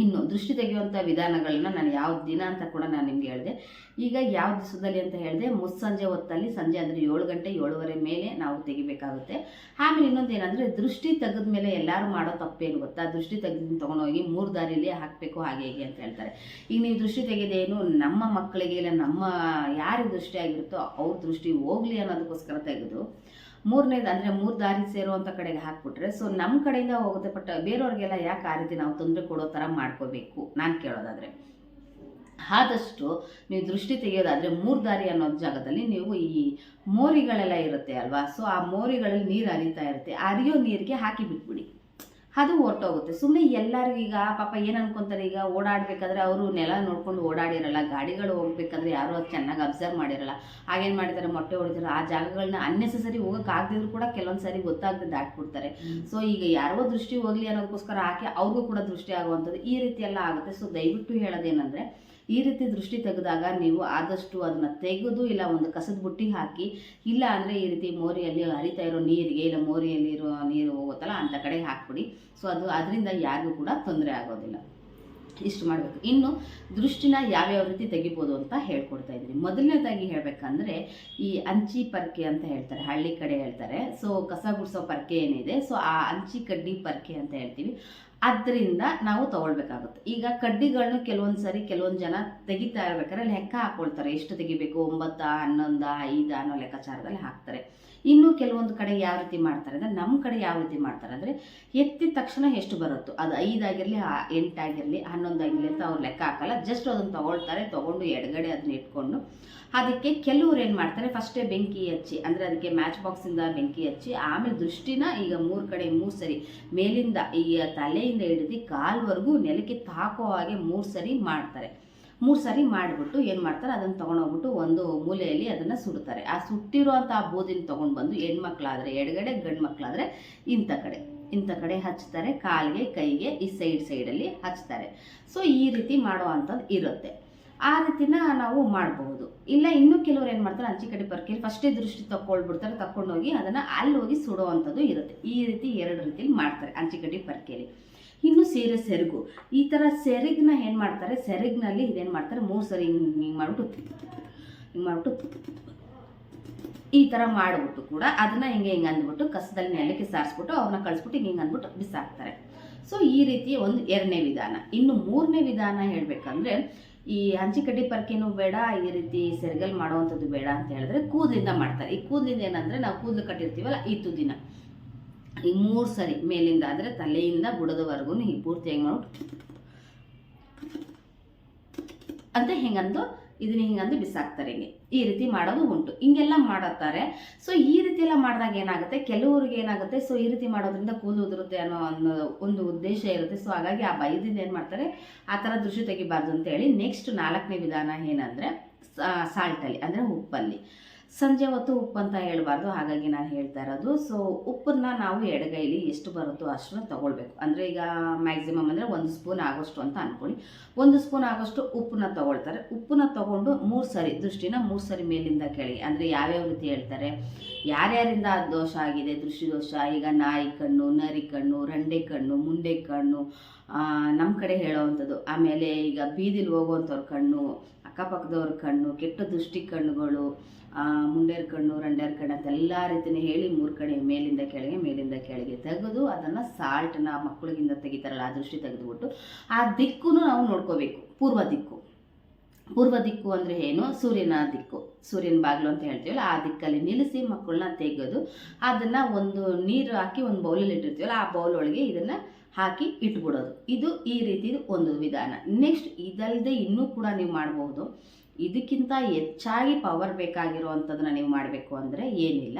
ಇನ್ನು ದೃಷ್ಟಿ ತೆಗೆಯುವಂಥ ವಿಧಾನಗಳನ್ನ ನಾನು ಯಾವ ದಿನ ಅಂತ ಕೂಡ ನಾನು ನಿಮ್ಗೆ ಹೇಳಿದೆ. ಈಗ ಯಾವ ದಿವಸದಲ್ಲಿ ಅಂತ ಹೇಳಿದೆ, ಮುಸ್ಸಂಜೆ ಹೊತ್ತಲ್ಲಿ ಸಂಜೆ ಅಂದರೆ ಏಳು ಗಂಟೆ, ಏಳುವರೆ ಮೇಲೆ ನಾವು ತೆಗಿಬೇಕಾಗುತ್ತೆ. ಆಮೇಲೆ ಇನ್ನೊಂದು ಏನಂದರೆ, ದೃಷ್ಟಿ ತೆಗೆದ ಮೇಲೆ ಎಲ್ಲರೂ ಮಾಡೋ ತಪ್ಪೇನು ಗೊತ್ತಾ? ದೃಷ್ಟಿ ತೆಗೆದು ತೊಗೊಂಡೋಗಿ ಮೂರು ದಾರಿಲಿ ಹಾಕಬೇಕು ಹಾಗೆ ಹೀಗೆ ಅಂತ ಹೇಳ್ತಾರೆ. ಈಗ ನೀವು ದೃಷ್ಟಿ ತೆಗೆದೇನು ನಮ್ಮ ಮಕ್ಕಳಿಗೆ ಇಲ್ಲ, ನಮ್ಮ ಯಾರಿಗೆ ದೃಷ್ಟಿ ಆಗಿರುತ್ತೋ ಅವ್ರ ದೃಷ್ಟಿ ಹೋಗಲಿ ಅನ್ನೋದಕ್ಕೋಸ್ಕರ ತೆಗೆದು ಮೂರನೇದು ಅಂದರೆ ಮೂರು ದಾರಿ ಸೇರುವಂಥ ಕಡೆಗೆ ಹಾಕ್ಬಿಟ್ರೆ ಸೊ ನಮ್ಮ ಕಡೆಯಿಂದ ಹೋಗುತ್ತೆ ಬಟ್ ಬೇರೆಯವ್ರಿಗೆಲ್ಲ ಯಾಕೆ ಆ ರೀತಿ ನಾವು ತೊಂದರೆ ಕೊಡೋ ಥರ ಮಾಡ್ಕೋಬೇಕು? ನಾನು ಕೇಳೋದಾದರೆ. ಆದಷ್ಟು ನೀವು ದೃಷ್ಟಿ ತೆಗೆಯೋದಾದರೆ ಮೂರು ದಾರಿ ಅನ್ನೋ ಜಾಗದಲ್ಲಿ ನೀವು ಈ ಮೋರಿಗಳೆಲ್ಲ ಇರುತ್ತೆ ಅಲ್ವಾ? ಸೊ ಆ ಮೋರಿಗಳಲ್ಲಿ ನೀರು ಹರಿತಾ ಇರುತ್ತೆ. ಹರಿಯೋ ನೀರಿಗೆ ಹಾಕಿ ಬಿಟ್ಬಿಡಿ. ಅದು ಹೊರಟೋಗುತ್ತೆ. ಸುಮ್ಮನೆ ಎಲ್ಲರೂ ಈಗ ಪಾಪ ಏನು ಅನ್ಕೊಂತಾರೆ ಈಗ ಓಡಾಡಬೇಕಾದ್ರೆ ಅವರು ನೆಲ ನೋಡ್ಕೊಂಡು ಓಡಾಡಿರಲ್ಲ ಗಾಡಿಗಳು ಹೋಗ್ಬೇಕಾದ್ರೆ ಯಾರು ಅದು ಚೆನ್ನಾಗಿ ಅಬ್ಸರ್ವ್ ಮಾಡಿರಲ್ಲ. ಆಗೇನು ಮಾಡಿದ್ದಾರೆ ಮೊಟ್ಟೆ ಹೊಡಿತಾರೆ ಆ ಜಾಗಗಳನ್ನ ಅನ್ನೆಸೆಸರಿ ಹೋಗಕ್ಕೆ ಆಗದಿದ್ರು ಕೂಡ ಕೆಲವೊಂದು ಸಾರಿ ಗೊತ್ತಾಗದೆ ದಾಟ್ಬಿಡ್ತಾರೆ. ಸೊ ಈಗ ಯಾರೋ ದೃಷ್ಟಿ ಹೋಗಲಿ ಅನ್ನೋದಕ್ಕೋಸ್ಕರ ಹಾಕಿ ಅವ್ರಿಗೂ ಕೂಡ ದೃಷ್ಟಿ ಆಗುವಂಥದ್ದು ಈ ರೀತಿ ಎಲ್ಲ ಆಗುತ್ತೆ. ಸೊ ದಯವಿಟ್ಟು ಹೇಳೋದೇನೆಂದರೆ ಈ ರೀತಿ ದೃಷ್ಟಿ ತೆಗೆದಾಗ ನೀವು ಆದಷ್ಟು ಅದನ್ನು ತೆಗೆದು ಇಲ್ಲ ಒಂದು ಕಸದ ಬುಟ್ಟಿ ಹಾಕಿ, ಇಲ್ಲ ಅಂದರೆ ಈ ರೀತಿ ಮೋರಿಯಲ್ಲಿ ಹರಿತಾ ಇರೋ ನೀರಿಗೆ, ಇಲ್ಲ ಮೋರಿಯಲ್ಲಿ ಇರೋ ನೀರು ಹೋಗುತ್ತಲ್ಲ ಅಂಥ ಕಡೆಗೆ ಹಾಕ್ಬಿಡಿ. ಸೊ ಅದು ಅದರಿಂದ ಯಾರಿಗೂ ಕೂಡ ತೊಂದರೆ ಆಗೋದಿಲ್ಲ. ಇಷ್ಟು ಮಾಡಬೇಕು. ಇನ್ನು ದೃಷ್ಟಿನ ಯಾವ್ಯಾವ ರೀತಿ ತೆಗಿಬೋದು ಅಂತ ಹೇಳ್ಕೊಡ್ತಾ ಇದ್ದೀನಿ. ಮೊದಲನೇದಾಗಿ ಹೇಳಬೇಕಂದ್ರೆ ಈ ಅಂಚಿ ಪರ್ಕೆ ಅಂತ ಹೇಳ್ತಾರೆ, ಹಳ್ಳಿ ಕಡೆ ಹೇಳ್ತಾರೆ. ಸೊ ಕಸ ಗುಡಿಸೋ ಪರ್ಕೆ ಏನಿದೆ? ಸೊ ಆ ಅಂಚಿ ಕಡ್ಡಿ ಪರ್ಕೆ ಅಂತ ಹೇಳ್ತೀವಿ. ಅದರಿಂದ ನಾವು ತಗೊಳ್ಬೇಕಾಗುತ್ತೆ. ಈಗ ಕಡ್ಡಿಗಳನ್ನ ಕೆಲವೊಂದು ಸರಿ ಕೆಲವೊಂದು ಜನ ತೆಗಿತಾ ಇರ್ಬೇಕಾದ್ರೆ ಲೆಕ್ಕ ಹಾಕೊಳ್ತಾರೆ. ಎಷ್ಟು ತೆಗಿಬೇಕು? ಒಂಬತ್ತ, ಹನ್ನೊಂದ, ಐದ ಅನ್ನೋ ಲೆಕ್ಕಾಚಾರದಲ್ಲಿ ಹಾಕ್ತಾರೆ. ಇನ್ನು ಕೆಲವೊಂದು ಕಡೆ ಯಾವ ರೀತಿ ಮಾಡ್ತಾರೆ ಅಂದರೆ ನಮ್ಮ ಕಡೆ ಯಾವ ರೀತಿ ಮಾಡ್ತಾರೆ ಅಂದರೆ ಎತ್ತಿದ ತಕ್ಷಣ ಎಷ್ಟು ಬರುತ್ತೋ, ಅದು ಐದಾಗಿರಲಿ ಎಂಟಾಗಿರಲಿ, ಹನ್ನೊಂದಾಗಿರಲಿ ಅಂತ ಅವ್ರು ಲೆಕ್ಕ ಹಾಕಲ್ಲ. ಜಸ್ಟ್ ಅದನ್ನು ತೊಗೊಳ್ತಾರೆ, ತಗೊಂಡು ಎಡಗಡೆ ಅದನ್ನ ಇಟ್ಕೊಂಡು. ಅದಕ್ಕೆ ಕೆಲವ್ರು ಏನು ಮಾಡ್ತಾರೆ ಫಸ್ಟೇ ಬೆಂಕಿ ಹಚ್ಚಿ, ಅಂದರೆ ಅದಕ್ಕೆ ಮ್ಯಾಚ್ ಬಾಕ್ಸಿಂದ ಬೆಂಕಿ ಹಚ್ಚಿ, ಆಮೇಲೆ ದೃಷ್ಟಿನ ಈಗ ಮೂರು ಕಡೆ ಮೂರು ಸರಿ, ಮೇಲಿಂದ ಈ ತಲೆಯಿಂದ ಹಿಡಿದು ಕಾಲ್ವರೆಗೂ ನೆಲಕ್ಕೆ ತಾಕೋ ಹಾಗೆ ಮೂರು ಸರಿ ಮಾಡ್ತಾರೆ. ಮೂರು ಸಾರಿ ಮಾಡಿಬಿಟ್ಟು ಏನು ಮಾಡ್ತಾರೆ, ಅದನ್ನು ತೊಗೊಂಡೋಗ್ಬಿಟ್ಟು ಒಂದು ಮೂಲೆಯಲ್ಲಿ ಅದನ್ನು ಸುಡ್ತಾರೆ. ಆ ಸುಟ್ಟಿರುವಂಥ ಆ ಬೂದಿನ ತೊಗೊಂಡು ಬಂದು ಹೆಣ್ಮಕ್ಳಾದರೆ, ಎಡಗಡೆ ಗಂಡು ಮಕ್ಕಳಾದರೆ ಇಂಥ ಕಡೆ. ಇಂಥ ಕಡೆ ಹಚ್ತಾರೆ, ಕಾಲಿಗೆ, ಕೈಗೆ, ಈ ಸೈಡ್ ಸೈಡಲ್ಲಿ ಹಚ್ತಾರೆ. ಸೊ ಈ ರೀತಿ ಮಾಡೋ ಅಂಥದ್ದು ಇರುತ್ತೆ. ಆ ರೀತಿನ ನಾವು ಮಾಡಬಹುದು. ಇಲ್ಲ, ಇನ್ನೂ ಕೆಲವರು ಏನು ಮಾಡ್ತಾರೆ ಅಂಚಿ ಕಡೆ ಪರ್ಕೆಲಿ ಫಸ್ಟೇ ದೃಷ್ಟಿ ತಗೊಳ್ಬಿಡ್ತಾರೆ ತಗೊಂಡೋಗಿ ಅದನ್ನು ಅಲ್ಲಿ ಹೋಗಿ ಸುಡೋ ಅಂಥದ್ದು ಇರುತ್ತೆ. ಈ ರೀತಿ ಎರಡು ರೀತಿಲಿ ಮಾಡ್ತಾರೆ ಅಂಚೆ ಕಡೆ ಇನ್ನು ಸೀರೆ ಸೆರಗು. ಈ ಥರ ಸೆರಗನ್ನ ಏನು ಮಾಡ್ತಾರೆ? ಸೆರಗಿನಲ್ಲಿ ಇದೇನು ಮಾಡ್ತಾರೆ? ಮೂರು ಸರಿ ಹಿಂಗೆ ಹಿಂಗೆ ಮಾಡ್ಬಿಟ್ಟು ಹಿಂಗೆ ಮಾಡ್ಬಿಟ್ಟು ಈ ಥರ ಮಾಡಿಬಿಟ್ಟು ಕೂಡ ಅದನ್ನು ಹಿಂಗೆ ಹಿಂಗೆ ಅಂದ್ಬಿಟ್ಟು ಕಸದಲ್ಲಿ ನೆಲಕ್ಕೆ ಸಾರಿಸ್ಬಿಟ್ಟು ಅವ್ರನ್ನ ಕಳಿಸ್ಬಿಟ್ಟು ಹಿಂಗೆ ಅಂದ್ಬಿಟ್ಟು ಬಿಸಾಕ್ತಾರೆ. ಸೊ ಈ ರೀತಿ ಒಂದು ಎರಡನೇ ವಿಧಾನ. ಇನ್ನು ಮೂರನೇ ವಿಧಾನ ಹೇಳಬೇಕಂದ್ರೆ, ಈ ಹಂಚಿಕಡ್ಡಿ ಪರ್ಕಿನೂ ಬೇಡ, ಈ ರೀತಿ ಸೆರಗಲ್ ಮಾಡುವಂಥದ್ದು ಬೇಡ ಅಂತ ಹೇಳಿದ್ರೆ ಕೂದಲಿಂದ ಮಾಡ್ತಾರೆ. ಈ ಕೂದಲಿಂದ ಏನಂದರೆ, ನಾವು ಕೂದಲು ಕಟ್ಟಿರ್ತೀವಲ್ಲ, ಈ ತುದಿನ. ಈ ಮೂರು ಸರಿ ಮೇಲಿಂದ ಆದರೆ ತಲೆಯಿಂದ ಬುಡದವರೆಗೂ ಈ ಪೂರ್ತಿಯಾಗಿ ಮಾಡ್ಬಿಟ್ಟು ಅಂತ ಹೆಂಗಂದು, ಇದನ್ನ ಹಿಂಗಂದು ಬಿಸಾಕ್ತಾರೆ ಹಿಂಗೆ. ಈ ರೀತಿ ಮಾಡೋದು ಉಂಟು. ಹಿಂಗೆಲ್ಲ ಮಾಡುತ್ತಾರೆ. ಸೊ ಈ ರೀತಿ ಎಲ್ಲ ಮಾಡಿದಾಗ ಏನಾಗುತ್ತೆ? ಕೆಲವ್ರಿಗೆ ಏನಾಗುತ್ತೆ? ಸೊ ಈ ರೀತಿ ಮಾಡೋದ್ರಿಂದ ಕೂದಲು ಉದುರುತ್ತೆ ಅನ್ನೋ ಅನ್ನೋ ಒಂದು ಉದ್ದೇಶ ಇರುತ್ತೆ. ಸೊ ಹಾಗಾಗಿ ಆ ಭಯದಿಂದ ಏನು ಮಾಡ್ತಾರೆ? ಆ ಥರ ದೃಶ್ಯ ತೆಗಿಬಾರ್ದು ಅಂತೇಳಿ ನೆಕ್ಸ್ಟ್ ನಾಲ್ಕನೇ ವಿಧಾನ ಏನಂದರೆ ಸಾಲ್ಟಲ್ಲಿ ಅಂದರೆ ಉಪ್ಪಲ್ಲಿ. ಸಂಜೆ ಹೊತ್ತು ಉಪ್ಪು ಅಂತ ಹೇಳಬಾರ್ದು. ಹಾಗಾಗಿ ನಾನು ಹೇಳ್ತಾ ಇರೋದು. ಸೊ ಉಪ್ಪನ್ನ ನಾವು ಎಡಗೈಲಿ ಎಷ್ಟು ಬರುತ್ತೋ ಅಷ್ಟನ್ನು ತೊಗೊಳ್ಬೇಕು. ಅಂದರೆ ಈಗ ಮ್ಯಾಕ್ಸಿಮಮ್ ಅಂದರೆ ಒಂದು ಸ್ಪೂನ್ ಆಗೋಷ್ಟು ಅಂತ ಅಂದ್ಕೊಳ್ಳಿ ಒಂದು ಸ್ಪೂನ್ ಆಗೋಷ್ಟು ಉಪ್ಪನ್ನ ತೊಗೊಳ್ತಾರೆ. ಉಪ್ಪನ್ನ ತಗೊಂಡು ಮೂರು ಸರಿ, ದೃಷ್ಟಿನ ಮೂರು ಸರಿ ಮೇಲಿಂದ ಕೇಳಿ. ಅಂದರೆ ಯಾವ್ಯಾವ ರೀತಿ ಹೇಳ್ತಾರೆ? ಯಾರ್ಯಾರಿಂದ ದೋಷ ಆಗಿದೆ? ದೃಷ್ಟಿ ದೋಷ ಈಗ ನಾಯಿ ಕಣ್ಣು, ನರಿ ಕಣ್ಣು, ರಂಡೆ ಕಣ್ಣು, ಮುಂಡೆ ಕಣ್ಣು ನಮ್ಮ ಕಡೆ ಹೇಳೋವಂಥದ್ದು. ಆಮೇಲೆ ಈಗ ಬೀದಿಲಿ ಹೋಗುವಂಥವ್ರ ಕಣ್ಣು, ಅಕ್ಕಪಕ್ಕದವ್ರ ಕಣ್ಣು, ಕೆಟ್ಟ ದೃಷ್ಟಿ ಕಣ್ಣುಗಳು ಮುಂಡೇರ ಕಣ್ಣು ರಂಡೇರ್ ಕಣ್ಣು ಅಂತ ಎಲ್ಲ ರೀತಿನೇ ಹೇಳಿ ಮೂರು ಕಡೆ ಮೇಲಿಂದ ಕೆಳಗೆ ಮೇಲಿಂದ ಕೆಳಗೆ ತೆಗೆದು ಅದನ್ನು ಸಾಲ್ಟನ್ನ ಮಕ್ಕಳಿಗಿಂದ ತೆಗಿತಾರಲ್ಲ, ಆ ದೃಷ್ಟಿ ತೆಗೆದುಬಿಟ್ಟು ಆ ದಿಕ್ಕೂ ನಾವು ನೋಡ್ಕೋಬೇಕು, ಪೂರ್ವ ದಿಕ್ಕು. ಪೂರ್ವ ದಿಕ್ಕು ಅಂದರೆ ಏನು? ಸೂರ್ಯನ ದಿಕ್ಕು. ಸೂರ್ಯನ ಬಾಗಿಲು ಅಂತ ಹೇಳ್ತೀವಲ್ಲ, ಆ ದಿಕ್ಕಲ್ಲಿ ನಿಲ್ಲಿಸಿ ಮಕ್ಕಳನ್ನ ತೆಗೆದು ಅದನ್ನು ಒಂದು ನೀರು ಹಾಕಿ ಒಂದು ಬೌಲಲ್ಲಿ ಇಟ್ಟಿರ್ತೀವಲ್ಲ, ಆ ಬೌಲ್ ಒಳಗೆ ಇದನ್ನು ಹಾಕಿ ಇಟ್ಬಿಡೋದು. ಇದು ಈ ರೀತಿ ಒಂದು ವಿಧಾನ. ನೆಕ್ಸ್ಟ್ ಇದಲ್ಲದೆ ಇನ್ನೂ ಕೂಡ ನೀವು ಮಾಡಬಹುದು ಇದಕ್ಕಿಂತ ಹೆಚ್ಚಾಗಿ ಪವರ್ ಬೇಕಾಗಿರುವಂಥದ್ದನ್ನ ನೀವು ಮಾಡಬೇಕು ಅಂದರೆ ಏನಿಲ್ಲ.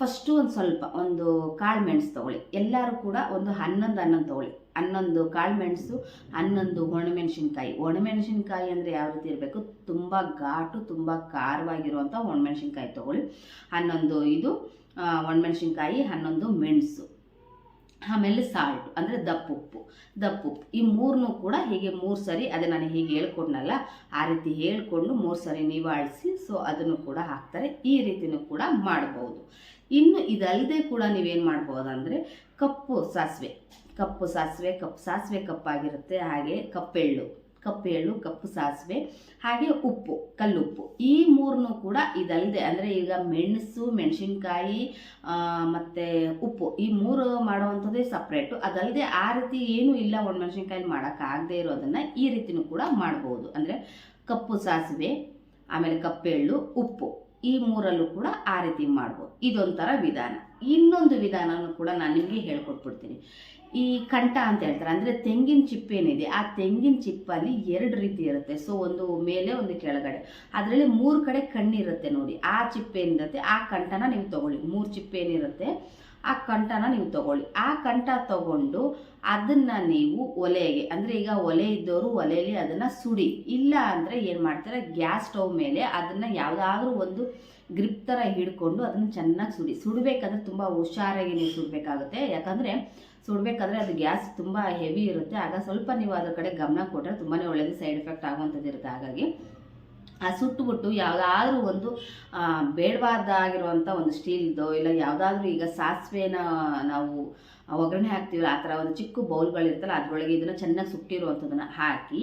ಫಸ್ಟು ಒಂದು ಸ್ವಲ್ಪ, ಒಂದು ಕಾಳು ಮೆಣಸು ತೊಗೊಳ್ಳಿ. ಎಲ್ಲರೂ ಕೂಡ ಒಂದು ಹನ್ನೊಂದು ಹನ್ನೊಂದು ತೊಗೊಳ್ಳಿ. ಹನ್ನೊಂದು ಕಾಳು ಮೆಣಸು, ಹನ್ನೊಂದು ಒಣಮೆಣಸಿನ್ಕಾಯಿ. ಒಣಮೆಣಸಿನ್ಕಾಯಿ ಅಂದರೆ ಯಾವ ರೀತಿ ಇರಬೇಕು? ತುಂಬ ಘಾಟು, ತುಂಬ ಖಾರವಾಗಿರುವಂಥ ಒಣಮೆಣಸಿನ್ಕಾಯಿ ತೊಗೊಳ್ಳಿ. ಹನ್ನೊಂದು ಇದು ಒಣಮೆಣಸಿನ್ಕಾಯಿ, ಹನ್ನೊಂದು ಮೆಣಸು. ಆಮೇಲೆ ಸಾಲ್ಟ್, ಅಂದರೆ ದಪ್ಪುಪ್ಪು ದಪ್ಪುಪ್ಪು ಈ ಮೂರನ್ನೂ ಕೂಡ ಹೀಗೆ ಮೂರು ಸರಿ, ಅದೇ ನಾನು ಹೀಗೆ ಹೇಳ್ಕೊಡ್ನಲ್ಲ, ಆ ರೀತಿ ಹೇಳ್ಕೊಂಡು ಮೂರು ಸರಿ ನಿವಾಳಿಸಿ ಸೊ ಅದನ್ನು ಕೂಡ ಹಾಕ್ತಾರೆ, ಈ ರೀತಿನೂ ಕೂಡ ಮಾಡ್ಬೋದು. ಇನ್ನು ಇದಲ್ಲದೆ ಕೂಡ ನೀವೇನು ಮಾಡ್ಬೋದು ಅಂದರೆ ಕಪ್ಪು ಸಾಸಿವೆ. ಕಪ್ಪು ಸಾಸಿವೆ ಕಪ್ಪು ಸಾಸಿವೆ ಕಪ್ಪಾಗಿರುತ್ತೆ, ಹಾಗೆ ಕಪ್ಪೆಳ್ಳು. ಕಪ್ಪು ಎಳ್ಳು, ಕಪ್ಪು ಸಾಸಿವೆ, ಹಾಗೆ ಉಪ್ಪು, ಕಲ್ಲುಪ್ಪು. ಈ ಮೂರನ್ನು ಕೂಡ ಇದಲ್ಲದೆ ಅಂದರೆ ಈಗ ಮೆಣಸು, ಮೆಣಸಿನ್ಕಾಯಿ ಮತ್ತು ಉಪ್ಪು, ಈ ಮೂರು ಮಾಡುವಂಥದ್ದೇ ಸಪ್ರೇಟು ಅದಲ್ಲದೆ ಆ ರೀತಿ ಏನೂ ಇಲ್ಲ ಒಣಮೆಣಸಿನ್ಕಾಯಿ ಮಾಡೋಕ್ಕಾಗದೇ ಇರೋದನ್ನು ಈ ರೀತಿನೂ ಕೂಡ ಮಾಡ್ಬೋದು. ಅಂದರೆ ಕಪ್ಪು ಸಾಸಿವೆ, ಆಮೇಲೆ ಕಪ್ಪೆಳ್ಳು ಉಪ್ಪು, ಈ ಮೂರಲ್ಲೂ ಕೂಡ ಆ ರೀತಿ ಮಾಡ್ಬೋದು. ಇದೊಂಥರ ವಿಧಾನ. ಇನ್ನೊಂದು ವಿಧಾನನೂ ಕೂಡ ನಾನು ನಿಮಗೆ ಹೇಳ್ಕೊಟ್ಬಿಡ್ತೀನಿ. ಈ ಕಂಠ ಅಂತ ಹೇಳ್ತಾರೆ. ಅಂದರೆ ತೆಂಗಿನ ಚಿಪ್ಪೇನಿದೆ ಆ ತೆಂಗಿನ ಚಿಪ್ಪಲ್ಲಿ ಎರಡು ರೀತಿ ಇರುತ್ತೆ. ಸೊ ಒಂದು ಮೇಲೆ, ಒಂದು ಕೆಳಗಡೆ. ಅದರಲ್ಲಿ ಮೂರು ಕಡೆ ಕಣ್ಣಿರುತ್ತೆ ನೋಡಿ. ಆ ಚಿಪ್ಪೇನಿರುತ್ತೆ ಆ ಕಂಠನ ನೀವು ತಗೊಳ್ಳಿ. ಮೂರು ಚಿಪ್ಪೇನಿರುತ್ತೆ ಆ ಕಂಠನ ನೀವು ತಗೊಳ್ಳಿ. ಆ ಕಂಠ ತಗೊಂಡು ಅದನ್ನು ನೀವು ಒಲೆಗೆ, ಅಂದರೆ ಈಗ ಒಲೆ ಇದ್ದವರು ಒಲೆಯಲ್ಲಿ ಅದನ್ನು ಸುಡಿ. ಇಲ್ಲ ಅಂದರೆ ಏನು ಮಾಡ್ತಾರೆ, ಗ್ಯಾಸ್ ಸ್ಟವ್ ಮೇಲೆ ಅದನ್ನು ಯಾವುದಾದ್ರೂ ಒಂದು ಗ್ರಿಪ್ ಥರ ಹಿಡ್ಕೊಂಡು ಅದನ್ನು ಚೆನ್ನಾಗಿ ಸುಡಿ. ಸುಡಬೇಕಂದ್ರೆ ತುಂಬ ಹುಷಾರಾಗಿ ನೀವು ಸುಡಬೇಕಾಗುತ್ತೆ. ಯಾಕಂದರೆ ಸುಡಬೇಕಾದ್ರೆ ಅದು ಗ್ಯಾಸ್ ತುಂಬ ಹೆವಿ ಇರುತ್ತೆ. ಆಗ ಸ್ವಲ್ಪ ನೀವು ಅದ್ರ ಕಡೆ ಗಮನ ಕೊಟ್ಟರೆ ತುಂಬಾ ಒಳ್ಳೆಯದು ಸೈಡ್ ಎಫೆಕ್ಟ್ ಆಗುವಂಥದ್ದು ಇರುತ್ತೆ. ಹಾಗಾಗಿ ಆ ಸುಟ್ಟುಬಿಟ್ಟು ಯಾವುದಾದ್ರೂ ಒಂದು ಬೇಡವಾದಾಗಿರುವಂಥ ಒಂದು ಸ್ಟೀಲ್ದು ಇಲ್ಲ ಯಾವುದಾದ್ರೂ ಈಗ ಸಾಸಿವೆನ ನಾವು ಒಗ್ಗರಣೆ ಹಾಕ್ತೀವಲ್ಲ, ಆ ಥರ ಒಂದು ಚಿಕ್ಕ ಬೌಲ್ಗಳಿರ್ತಲ್ಲ ಅದರೊಳಗೆ ಇದನ್ನು ಚೆನ್ನಾಗಿ ಸುಟ್ಟಿರುವಂಥದ್ದನ್ನು ಹಾಕಿ,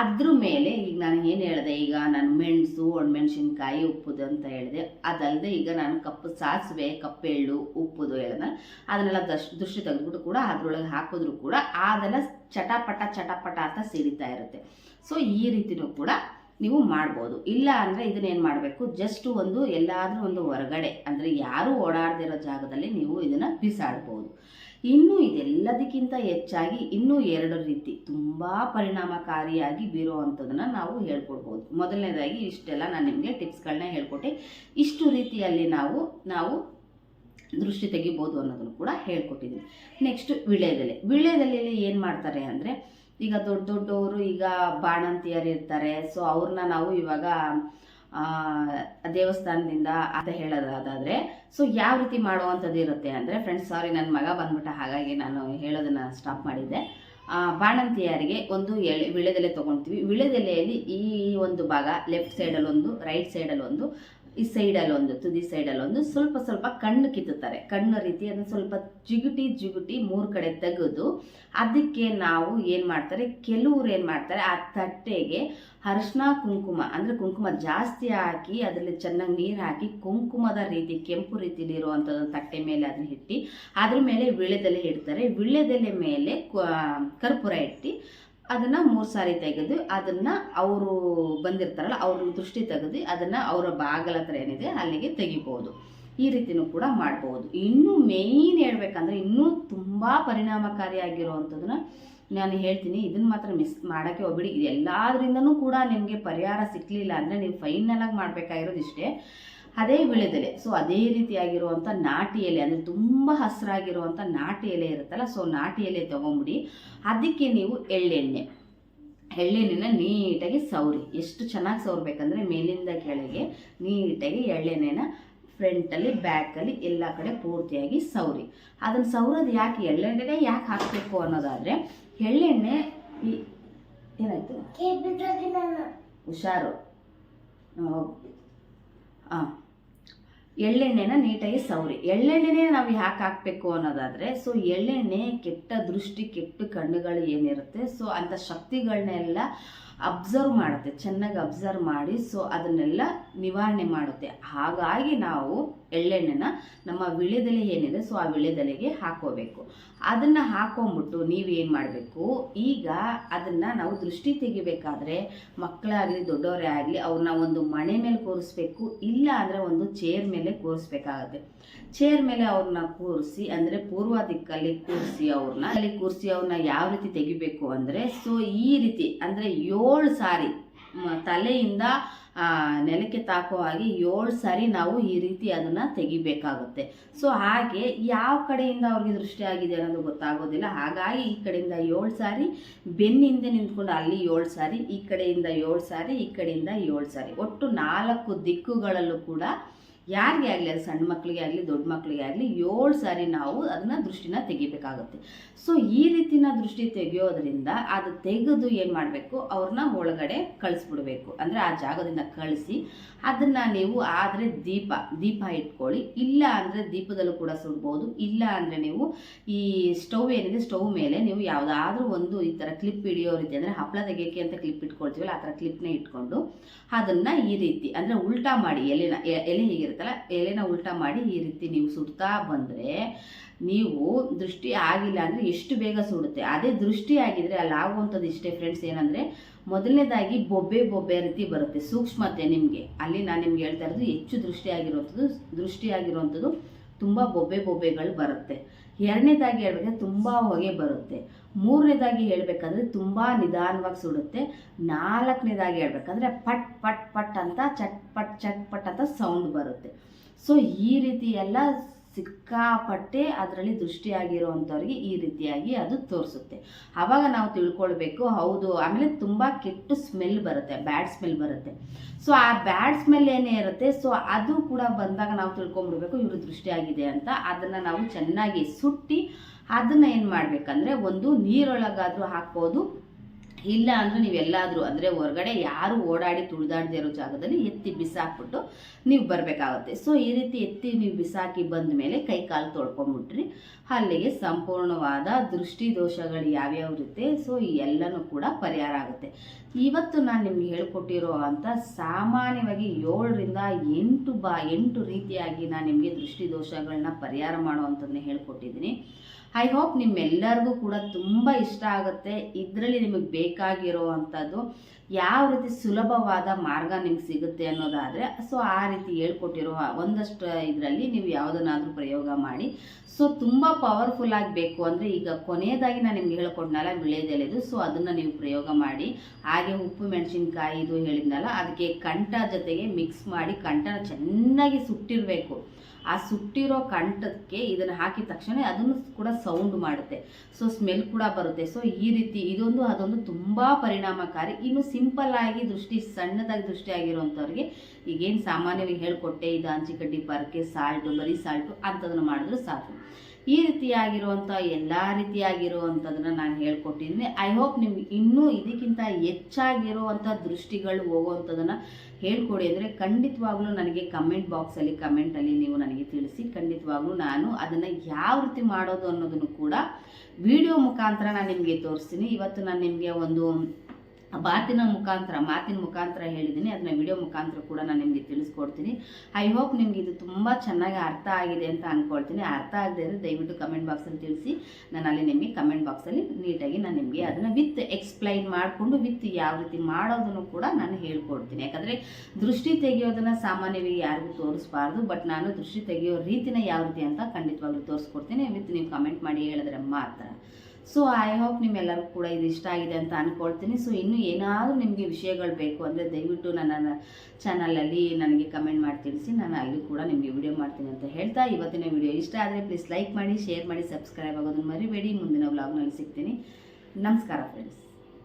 ಅದ್ರ ಮೇಲೆ ಈಗ ನಾನು ಏನು ಹೇಳಿದೆ, ಈಗ ನಾನು ಮೆಣಸು, ಒಣಮೆಣ್ಸಿನ್ಕಾಯಿ, ಉಪ್ಪುದು ಅಂತ ಹೇಳಿದೆ. ಅದಲ್ಲದೆ ಈಗ ನಾನು ಕಪ್ಪು ಸಾಸಿವೆ ಕಪ್ಪೆಳ್ಳು ಉಪ್ಪುದು ಹೇಳಿದೆ. ಅದನ್ನೆಲ್ಲ ದಶ್, ದೃಷ್ಟಿ ತೆಗೆದ್ಬಿಟ್ಟು ಕೂಡ ಅದರೊಳಗೆ ಹಾಕಿದ್ರು ಕೂಡ ಅದೆಲ್ಲ ಚಟಪಟ ಚಟಪಟ ಅಂತ ಸಿಡಿತಾ ಇರುತ್ತೆ. ಸೊ ಈ ರೀತಿಯೂ ಕೂಡ ನೀವು ಮಾಡ್ಬೋದು. ಇಲ್ಲ ಅಂದರೆ ಇದನ್ನೇನು ಮಾಡಬೇಕು? ಜಸ್ಟ್ ಒಂದು ಎಲ್ಲಾದರೂ ಒಂದು ಹೊರಗಡೆ, ಅಂದರೆ ಯಾರೂ ಓಡಾಡದಿರೋ ಜಾಗದಲ್ಲಿ ನೀವು ಇದನ್ನು ಬಿಸಾಡ್ಬೋದು. ಇನ್ನು ಇದೆಲ್ಲದಕ್ಕಿಂತ ಹೆಚ್ಚಾಗಿ ಇನ್ನೂ ಎರಡು ರೀತಿ ತುಂಬ ಪರಿಣಾಮಕಾರಿಯಾಗಿ ಬೀರುವಂಥದ್ದನ್ನು ನಾವು ಹೇಳ್ಕೊಡ್ಬೋದು. ಮೊದಲನೇದಾಗಿ ಇಷ್ಟೆಲ್ಲ ನಾನು ನಿಮಗೆ ಟಿಪ್ಸ್ಗಳನ್ನ ಹೇಳ್ಕೊಟ್ಟೆ. ಇಷ್ಟು ರೀತಿಯಲ್ಲಿ ನಾವು ನಾವು ದೃಷ್ಟಿ ತೆಗಿಬೋದು ಅನ್ನೋದನ್ನು ಕೂಡ ಹೇಳ್ಕೊಟ್ಟಿದ್ದೀನಿ. ನೆಕ್ಸ್ಟ್ ವಿಳ್ಯದೆಲೆ. ವಿಳ್ಯದೆಲೆಯಲ್ಲಿ ಏನು ಮಾಡ್ತಾರೆ ಅಂದರೆ ಈಗ ದೊಡ್ಡ ದೊಡ್ಡವರು ಈಗ ಬಾಣಂತಿಯರು ಇರ್ತಾರೆ. ಸೊ ಅವ್ರನ್ನ ನಾವು ಇವಾಗ ದೇವಸ್ಥಾನದಿಂದ ಅಂತ ಹೇಳೋದಾದರೆ ಸೊ ಯಾವ ರೀತಿ ಮಾಡುವಂಥದ್ದು ಇರುತ್ತೆ ಅಂದರೆ ಫ್ರೆಂಡ್ಸ್ ಸಾರಿ ನನ್ನ ಮಗ ಬಂದ್ಬಿಟ್ಟ ಹಾಗಾಗಿ ನಾನು ಹೇಳೋದನ್ನು ಸ್ಟಾಪ್ ಮಾಡಿದ್ದೆ. ಬಾಣಂತಿಯರಿಗೆ ಒಂದು ಎಳೆ ವಿಳೆದೆಲೆ ತೊಗೊಳ್ತೀವಿ ವಿಳೆದೆಲೆಯಲ್ಲಿ ಈ ಒಂದು ಭಾಗ ಲೆಫ್ಟ್ ಸೈಡಲ್ಲೊಂದು ರೈಟ್ ಸೈಡಲ್ಲಿ ಒಂದು ಈ ಸೈಡಲ್ಲಿ ಒಂದು, ತುದಿ ಸೈಡಲ್ಲಿ ಒಂದು ಸ್ವಲ್ಪ ಸ್ವಲ್ಪ ಕಣ್ಣು ಕಿತ್ತುತ್ತಾರೆ. ಕಣ್ಣು ರೀತಿ ಅದನ್ನು ಸ್ವಲ್ಪ ಜಿಗುಟಿ ಜಿಗುಟಿ ಮೂರು ಕಡೆ ತೆಗೆದು ಅದಕ್ಕೆ ನಾವು ಏನು ಮಾಡ್ತಾರೆ, ಕೆಲವ್ರು ಏನು ಮಾಡ್ತಾರೆ, ಆ ತಟ್ಟೆಗೆ ಅರಿಶಿನ ಕುಂಕುಮ, ಅಂದರೆ ಕುಂಕುಮ ಜಾಸ್ತಿ ಹಾಕಿ ಅದರಲ್ಲಿ ಚೆನ್ನಾಗಿ ನೀರು ಹಾಕಿ ಕುಂಕುಮದ ರೀತಿ, ಕೆಂಪು ರೀತಿಲಿ ಇರುವಂಥದ್ದು ತಟ್ಟೆ ಮೇಲೆ ಅದನ್ನ ಇಟ್ಟು ಅದ್ರ ಮೇಲೆ ವಿಳೆದೆಲೆ ಇಡ್ತಾರೆ. ವಿಳೆದೆಲೆ ಮೇಲೆ ಕರ್ಪೂರ ಇಟ್ಟು ಅದನ್ನು ಮೂರು ಸಾರಿ ತೆಗೆದು ಅದನ್ನು ಅವರು ಬಂದಿರ್ತಾರಲ್ಲ ಅವ್ರ ದೃಷ್ಟಿ ತೆಗೆದು ಅದನ್ನು ಅವರ ಬಾಗಲ ಹತ್ರ ಏನಿದೆ ಅಲ್ಲಿಗೆ ತೆಗಿಬೋದು. ಈ ರೀತಿನೂ ಕೂಡ ಮಾಡ್ಬೋದು. ಇನ್ನೂ ಮೇಯ್ನ್ ಹೇಳ್ಬೇಕಂದ್ರೆ ಇನ್ನೂ ತುಂಬ ಪರಿಣಾಮಕಾರಿಯಾಗಿರುವಂಥದ್ದನ್ನ ನಾನು ಹೇಳ್ತೀನಿ. ಇದನ್ನು ಮಾತ್ರ ಮಿಸ್ ಮಾಡೋಕ್ಕೆ ಹೋಗ್ಬಿಡಿ. ಎಲ್ಲದರಿಂದನೂ ಕೂಡ ನಿಮಗೆ ಪರಿಹಾರ ಸಿಕ್ಕಲಿಲ್ಲ ಅಂದರೆ ನೀವು ಫೈನಲಾಗಿ ಮಾಡಬೇಕಾಗಿರೋದು ಇಷ್ಟೇ. ಅದೇ ವಿಳೆದೆಲೆ ಸೊ ಅದೇ ರೀತಿಯಾಗಿರುವಂಥ ನಾಟಿ ಎಲೆ ಅಂದರೆ ತುಂಬ ಹಸಿರಾಗಿರುವಂಥ ನಾಟಿ ಎಲೆ ಇರುತ್ತಲ್ಲ ಸೊ ನಾಟಿ ಎಲೆ ತೊಗೊಂಬಿಡಿ. ಅದಕ್ಕೆ ನೀವು ಎಳ್ಳೆಣ್ಣೆ. ಎಳ್ಳೆಣ್ಣೆನ ನೀಟಾಗಿ ಸೌರಿ ಎಷ್ಟು ಚೆನ್ನಾಗಿ ಸೌರ್ಬೇಕಂದ್ರೆ ಮೇಲಿಂದ ಕೆಳಗೆ ನೀಟಾಗಿ ಎಳ್ಳೆಣ್ಣೆನ ಫ್ರಂಟಲ್ಲಿ ಬ್ಯಾಕಲ್ಲಿ ಎಲ್ಲ ಕಡೆ ಪೂರ್ತಿಯಾಗಿ ಸೌರಿ ಅದನ್ನು ಸೌರೋದು ಯಾಕೆ ಎಳ್ಳೆಣ್ಣೆನೇ ಯಾಕೆ ಹಾಕಬೇಕು ಅನ್ನೋದಾದರೆ ಎಳ್ಳೆಣ್ಣೆ ಈ ಏನಾಯಿತು? ಹುಷಾರು. ಹಾಂ ಎಳ್ಳೆಣ್ಣೆನ ನೀಟಾಗಿ ಸೌರಿ ಎಳ್ಳೆಣ್ಣೆನೇ ನಾವು ಯಾಕೆ ಹಾಕಬೇಕು ಅನ್ನೋದಾದರೆ, ಸೊ ಎಳ್ಳೆಣ್ಣೆ ಕೆಟ್ಟ ದೃಷ್ಟಿ, ಕೆಟ್ಟ ಕಣ್ಣುಗಳು ಏನಿರುತ್ತೆ, ಸೊ ಅಂಥ ಶಕ್ತಿಗಳನ್ನೆಲ್ಲ ಅಬ್ಸರ್ವ್ ಮಾಡುತ್ತೆ, ಚೆನ್ನಾಗಿ ಅಬ್ಸರ್ವ್ ಮಾಡಿ, ಸೊ ಅದನ್ನೆಲ್ಲ ನಿವಾರಣೆ ಮಾಡುತ್ತೆ. ಹಾಗಾಗಿ ನಾವು ಎಳ್ಳೆಣ್ಣೆನ ನಮ್ಮ ವಿಳೆದೆಲೆ ಏನಿದೆ, ಸೊ ಆ ವಿಳೆದೆಲೆಗೆ ಹಾಕೋಬೇಕು. ಅದನ್ನು ಹಾಕೊಂಬಿಟ್ಟು ನೀವೇನು ಮಾಡಬೇಕು? ಈಗ ಅದನ್ನು ನಾವು ದೃಷ್ಟಿ ತೆಗಿಬೇಕಾದ್ರೆ ಮಕ್ಕಳಾಗಲಿ, ದೊಡ್ಡವರೇ ಆಗಲಿ ಅವ್ರನ್ನ ಒಂದು ಮಣೆ ಮೇಲೆ ಕೂರಿಸ್ಬೇಕು, ಇಲ್ಲ ಅಂದರೆ ಒಂದು ಚೇರ್ ಮೇಲೆ ಕೂರಿಸ್ಬೇಕಾಗತ್ತೆ. ಚೇರ್ ಮೇಲೆ ಅವ್ರನ್ನ ಕೂರಿಸಿ, ಅಂದರೆ ಪೂರ್ವ ದಿಕ್ಕಲ್ಲಿ ಕೂರಿಸಿ ಅವ್ರನ್ನ ಅಲ್ಲಿ ಕೂರಿಸಿ ಅವ್ರನ್ನ ಯಾವ ರೀತಿ ತೆಗಿಬೇಕು ಅಂದರೆ, ಸೊ ಈ ರೀತಿ, ಅಂದರೆ ಏಳು ಸಾರಿ ತಲೆಯಿಂದ ನೆಲಕ್ಕೆ ತಾಕೋ ಹಾಗೆ ಏಳು ಸಾರಿ ನಾವು ಈ ರೀತಿ ಅದನ್ನು ತೆಗಿಬೇಕಾಗುತ್ತೆ. ಸೊ, ಹಾಗೆ ಯಾವ ಕಡೆಯಿಂದ ಅವ್ರಿಗೆ ದೃಷ್ಟಿ ಆಗಿದೆ ಅನ್ನೋದು ಗೊತ್ತಾಗೋದಿಲ್ಲ. ಹಾಗಾಗಿ ಈ ಕಡೆಯಿಂದ ಏಳು ಸಾರಿ, ಬೆನ್ನಿಂದ ನಿಂತ್ಕೊಂಡು ಅಲ್ಲಿ ಏಳು ಸಾರಿ, ಈ ಕಡೆಯಿಂದ ಏಳು ಸಾರಿ, ಈ ಕಡೆಯಿಂದ ಏಳು ಸಾರಿ. ಒಟ್ಟು ನಾಲ್ಕು ದಿಕ್ಕುಗಳಲ್ಲೂ ಕೂಡ ಯಾರಿಗೆ ಆಗಲಿ, ಅದು ಸಣ್ಣ ಮಕ್ಕಳಿಗೆ ಆಗಲಿ, ದೊಡ್ಡ ಮಕ್ಕಳಿಗೆ ಆಗಲಿ, ಏಳು ಸಾರಿ ನಾವು ಅದನ್ನ ದೃಷ್ಟಿನ ತೆಗಿಬೇಕಾಗುತ್ತೆ. ಸೊ ಈ ರೀತಿನ ದೃಷ್ಟಿ ತೆಗೆಯೋದ್ರಿಂದ ಅದು ತೆಗೆದು ಏನು ಮಾಡಬೇಕು? ಅವ್ರನ್ನ ಒಳಗಡೆ ಕಳಿಸ್ಬಿಡ್ಬೇಕು. ಅಂದರೆ ಆ ಜಾಗದಿಂದ ಕಳಿಸಿ ಅದನ್ನು ನೀವು ಆದರೆ ದೀಪ ದೀಪ ಇಟ್ಕೊಳ್ಳಿ. ಇಲ್ಲ ಅಂದರೆ ದೀಪದಲ್ಲೂ ಕೂಡ ಸುಡ್ಬೋದು. ಇಲ್ಲ ಅಂದರೆ ನೀವು ಈ ಸ್ಟವ್ ಏನಿದೆ, ಸ್ಟವ್ ಮೇಲೆ ನೀವು ಯಾವುದಾದ್ರೂ ಒಂದು ಈ ಥರ ಕ್ಲಿಪ್ ಹಿಡಿಯೋ ರೀತಿ, ಅಂದರೆ ಹಪ್ಪಳ ತೆಗಿಯೋಕ್ಕೆ ಅಂತ ಕ್ಲಿಪ್ ಇಟ್ಕೊಳ್ತೀವಲ್ಲ, ಆ ಥರ ಕ್ಲಿಪ್ನ ಇಟ್ಕೊಂಡು ಅದನ್ನು ಈ ರೀತಿ, ಅಂದರೆ ಉಲ್ಟಾ ಮಾಡಿ ಎಲೆನ ಎಲೆ ಎಲೆ ಹೀಗಿರುತ್ತಲ್ಲ ಎಲೆನ ಉಲ್ಟಾ ಮಾಡಿ ಈ ರೀತಿ ನೀವು ಸುಡ್ತಾ ಬಂದರೆ ನೀವು ದೃಷ್ಟಿ ಆಗಿಲ್ಲ ಅಂದರೆ ಎಷ್ಟು ಬೇಗ ಸುಡುತ್ತೆ. ಅದೇ ದೃಷ್ಟಿ ಆಗಿದ್ರೆ ಅಲ್ಲಿ ಆಗುವಂಥದ್ದು ಇಷ್ಟೇ ಫ್ರೆಂಡ್ಸ್ ಏನಂದರೆ ಮೊದಲನೇದಾಗಿ ಬೊಬ್ಬೆ ಬೊಬ್ಬೆ ರೀತಿ ಬರುತ್ತೆ ಸೂಕ್ಷ್ಮತೆ ನಿಮಗೆ. ಅಲ್ಲಿ ನಾನು ನಿಮ್ಗೆ ಹೇಳ್ತಾ ಇರೋದು ಹೆಚ್ಚು ದೃಷ್ಟಿ ಆಗಿರುವಂಥದ್ದು ದೃಷ್ಟಿ ಆಗಿರುವಂಥದ್ದು ತುಂಬ ಬೊಬ್ಬೆ ಬೊಬ್ಬೆಗಳು ಬರುತ್ತೆ. ಎರಡನೇದಾಗಿ ಹೇಳ್ಬೇಕಾದ್ರೆ ತುಂಬ ಹೊಗೆ ಬರುತ್ತೆ. ಮೂರನೇದಾಗಿ ಹೇಳ್ಬೇಕಂದ್ರೆ ತುಂಬ ನಿಧಾನವಾಗಿ ಸುಡುತ್ತೆ. ನಾಲ್ಕನೇದಾಗಿ ಹೇಳಬೇಕಂದ್ರೆ ಪಟ್ ಪಟ್ ಪಟ್ ಅಂತ, ಚಟ್, ಪಟ್ ಚಟ್, ಪಟ್ ಅಂತ ಸೌಂಡ್ ಬರುತ್ತೆ. ಸೊ ಈ ರೀತಿ ಎಲ್ಲ ಸಿಕ್ಕಾಪಟ್ಟೆ ಅದರಲ್ಲಿ ದೃಷ್ಟಿಯಾಗಿರುವಂಥವ್ರಿಗೆ ಈ ರೀತಿಯಾಗಿ ಅದು ತೋರಿಸುತ್ತೆ. ಆವಾಗ ನಾವು ತಿಳ್ಕೊಳ್ಬೇಕು, ಹೌದು, ಆಮೇಲೆ ತುಂಬ ಕೆಟ್ಟು ಸ್ಮೆಲ್ ಬರುತ್ತೆ ಬ್ಯಾಡ್ ಸ್ಮೆಲ್ ಬರುತ್ತೆ. ಸೊ ಆ ಬ್ಯಾಡ್ ಸ್ಮೆಲ್ ಏನೇ ಇರುತ್ತೆ ಸೊ ಅದು ಕೂಡ ಬಂದಾಗ ನಾವು ತಿಳ್ಕೊಂಬಿಡ್ಬೇಕು, ಇವರು ದೃಷ್ಟಿಯಾಗಿದೆ ಅಂತ. ಅದನ್ನು ನಾವು ಚೆನ್ನಾಗಿ ಸುಟ್ಟಿ ಅದನ್ನು ಏನು ಮಾಡಬೇಕಂದ್ರೆ ಒಂದು ನೀರೊಳಗಾದರೂ ಹಾಕ್ಬೋದು ಇಲ್ಲ ಅಂದರೆ ನೀವೆಲ್ಲಾದರೂ ಅಂದರೆ ಹೊರಗಡೆ ಯಾರು ಓಡಾಡಿ ತುಳಿದಾಡದೇ ಇರೋ ಜಾಗದಲ್ಲಿ ಎತ್ತಿ ಬಿಸಾಕ್ಬಿಟ್ಟು ನೀವು ಬರಬೇಕಾಗುತ್ತೆ. ಸೊ ಈ ರೀತಿ ಎತ್ತಿ ನೀವು ಬಿಸಾಕಿ ಬಂದ ಮೇಲೆ ಕೈ ಕಾಲು ತೊಳ್ಕೊಂಬಿಟ್ರಿ ಅಲ್ಲಿಗೆ ಸಂಪೂರ್ಣವಾದ ದೃಷ್ಟಿ ದೋಷಗಳು ಯಾವ್ಯಾವ ಇರುತ್ತೆ ಸೊ ಈ ಎಲ್ಲನೂ ಕೂಡ ಪರಿಹಾರ ಆಗುತ್ತೆ. ಇವತ್ತು ನಾನು ನಿಮ್ಗೆ ಹೇಳ್ಕೊಟ್ಟಿರೋ ಅಂತ ಸಾಮಾನ್ಯವಾಗಿ ಏಳರಿಂದ ಎಂಟು ಬಾ, ಎಂಟು ರೀತಿಯಾಗಿ ನಾನು ನಿಮಗೆ ದೃಷ್ಟಿ ದೋಷಗಳನ್ನ ಪರಿಹಾರ ಮಾಡುವಂಥದ್ದನ್ನ ಹೇಳ್ಕೊಟ್ಟಿದ್ದೀನಿ. ಐ ಹೋಪ್ ನಿಮ್ಮೆಲ್ಲರಿಗೂ ಕೂಡ ತುಂಬ ಇಷ್ಟ ಆಗುತ್ತೆ. ಇದರಲ್ಲಿ ನಿಮಗೆ ಬೇಕಾಗಿರೋ ಅಂಥದ್ದು ಯಾವ ರೀತಿ ಸುಲಭವಾದ ಮಾರ್ಗ ನಿಮ್ಗೆ ಸಿಗುತ್ತೆ ಅನ್ನೋದಾದರೆ ಸೊ ಆ ರೀತಿ ಹೇಳ್ಕೊಟ್ಟಿರೋ ಒಂದಷ್ಟು ಇದರಲ್ಲಿ ನೀವು ಯಾವುದನ್ನಾದರೂ ಪ್ರಯೋಗ ಮಾಡಿ. ಸೊ ತುಂಬ ಪವರ್ಫುಲ್ ಆಗಬೇಕು ಅಂದರೆ ಈಗ ಕೊನೆಯದಾಗಿ ನಾನು ನಿಮ್ಗೆ ಹೇಳ್ಕೊಟ್ನಲ್ಲ ವಿಳೆದೆಲೆದು ಸೊ ಅದನ್ನು ನೀವು ಪ್ರಯೋಗ ಮಾಡಿ. ಹಾಗೆ ಉಪ್ಪು, ಮೆಣಸಿನ್ಕಾಯಿ ಇದು ಹೇಳಿದ್ನಲ್ಲ, ಅದಕ್ಕೆ ಕಂಠ ಜೊತೆಗೆ ಮಿಕ್ಸ್ ಮಾಡಿ, ಕಂಠನ ಚೆನ್ನಾಗಿ ಸುಟ್ಟಿರಬೇಕು. ಆ ಸುಟ್ಟಿರೋ ಕಂಠಕ್ಕೆ ಇದನ್ನು ಹಾಕಿದ ತಕ್ಷಣ ಅದನ್ನು ಕೂಡ ಸೌಂಡ್ ಮಾಡುತ್ತೆ. ಸೊ ಸ್ಮೆಲ್ ಕೂಡ ಬರುತ್ತೆ. ಸೊ ಈ ರೀತಿ ಇದೊಂದು ಅದೊಂದು ತುಂಬ ಪರಿಣಾಮಕಾರಿ, ಇನ್ನು ಸಿಂಪಲ್ ಆಗಿ ದೃಷ್ಟಿ, ಸಣ್ಣದಾಗಿ ದೃಷ್ಟಿ ಆಗಿರುವಂಥವ್ರಿಗೆ ಈಗೇನು ಸಾಮಾನ್ಯವಾಗಿ ಹೇಳ್ಕೊಟ್ಟೆ, ಇದು ಅಂಚಿಕಡ್ಡಿ ಪರಕೆ ಸಾಲ್ಟು ಬರೀ ಸಾಲ್ಟು ಅಂಥದನ್ನು ಮಾಡಿದ್ರೆ ಸಾಕು. ಈ ರೀತಿಯಾಗಿರುವಂಥ ಎಲ್ಲ ರೀತಿಯಾಗಿರುವಂಥದ್ದನ್ನ ನಾನು ಹೇಳ್ಕೊಟ್ಟಿದ್ದೀನಿ ಐ ಹೋಪ್ ನಿಮ್ಗೆ ಇನ್ನೂ ಇದಕ್ಕಿಂತ ಹೆಚ್ಚಾಗಿರುವಂಥ ದೃಷ್ಟಿಗಳು ಹೋಗುವಂಥದ್ದನ್ನು ಹೇಳ್ಕೊಡಿ ಅಂದರೆ ಖಂಡಿತವಾಗ್ಲೂ ನನಗೆ ಕಮೆಂಟ್ ಬಾಕ್ಸಲ್ಲಿ ಕಮೆಂಟಲ್ಲಿ ನೀವು ನನಗೆ ತಿಳಿಸಿ ಖಂಡಿತವಾಗ್ಲೂ ನಾನು ಅದನ್ನು ಯಾವ ರೀತಿ ಮಾಡೋದು ಅನ್ನೋದನ್ನು ಕೂಡ ವಿಡಿಯೋ ಮುಖಾಂತರ ನಾನು ನಿಮಗೆ ತೋರಿಸ್ತೀನಿ. ಇವತ್ತು ನಾನು ನಿಮಗೆ ಒಂದು ಮಾತಿನ ಮುಖಾಂತರ ಮಾತಿನ ಮುಖಾಂತರ ಹೇಳಿದ್ದೀನಿ ಅದನ್ನ ವಿಡಿಯೋ ಮುಖಾಂತರ ಕೂಡ ನಾನು ನಿಮಗೆ ತಿಳಿಸ್ಕೊಡ್ತೀನಿ. ಐ ಹೋಪ್ ನಿಮ್ಗೆ ಇದು ತುಂಬ ಚೆನ್ನಾಗಿ ಅರ್ಥ ಆಗಿದೆ ಅಂತ ಅಂದ್ಕೊಳ್ತೀನಿ ಅರ್ಥ ಆಗದೆ ಅಂದರೆ ದಯವಿಟ್ಟು ಕಮೆಂಟ್ ಬಾಕ್ಸಲ್ಲಿ ತಿಳಿಸಿ. ನಾನು ಅಲ್ಲಿ ನಿಮಗೆ ಕಮೆಂಟ್ ಬಾಕ್ಸಲ್ಲಿ ನೀಟಾಗಿ ನಾನು ನಿಮಗೆ ಅದನ್ನು ವಿತ್ ಎಕ್ಸ್ಪ್ಲೈನ್ ಮಾಡಿಕೊಂಡು ವಿತ್ ಯಾವ ರೀತಿ ಮಾಡೋದನ್ನು ಕೂಡ ನಾನು ಹೇಳ್ಕೊಡ್ತೀನಿ. ಯಾಕಂದರೆ ದೃಷ್ಟಿ ತೆಗೆಯೋದನ್ನು ಸಾಮಾನ್ಯವಾಗಿ ಯಾರಿಗೂ ತೋರಿಸ್ಬಾರ್ದು. ಬಟ್ ನಾನು ದೃಷ್ಟಿ ತೆಗೆಯೋ ರೀತಿನ ಯಾವ ರೀತಿ ಅಂತ ಖಂಡಿತವಾಗ್ಲೂ ತೋರಿಸ್ಕೊಡ್ತೀನಿ. ವಿತ್ ನೀವು ಕಮೆಂಟ್ ಮಾಡಿ ಹೇಳಿದ್ರೆ ಮಾತ್ರ. ಸೊ ಐ ಹೋಪ್ ನಿಮ್ಮೆಲ್ಲರಿಗೂ ಕೂಡ ಇದು ಇಷ್ಟ ಆಗಿದೆ ಅಂತ ಅಂದ್ಕೊಳ್ತೀನಿ ಸೊ ಇನ್ನೂ ಏನಾದರೂ ನಿಮಗೆ ವಿಷಯಗಳು ಬೇಕು ಅಂದರೆ ದಯವಿಟ್ಟು ನನ್ನ ಚಾನಲಲ್ಲಿ ನನಗೆ ಕಮೆಂಟ್ ಮಾಡಿ ತಿಳಿಸಿ. ನಾನು ಅಲ್ಲಿ ಕೂಡ ನಿಮಗೆ ವಿಡಿಯೋ ಮಾಡ್ತೀನಿ ಅಂತ ಹೇಳ್ತಾ ಇವತ್ತಿನ ವಿಡಿಯೋ ಇಷ್ಟ ಆದರೆ ಪ್ಲೀಸ್ ಲೈಕ್ ಮಾಡಿ ಶೇರ್ ಮಾಡಿ ಸಬ್ಸ್ಕ್ರೈಬ್ ಆಗೋದನ್ನು ಮರಿಬೇಡಿ. ಮುಂದಿನ ವ್ಲಾಗ್ನಲ್ಲಿ ಸಿಗ್ತೀನಿ. ನಮಸ್ಕಾರ ಫ್ರೆಂಡ್ಸ್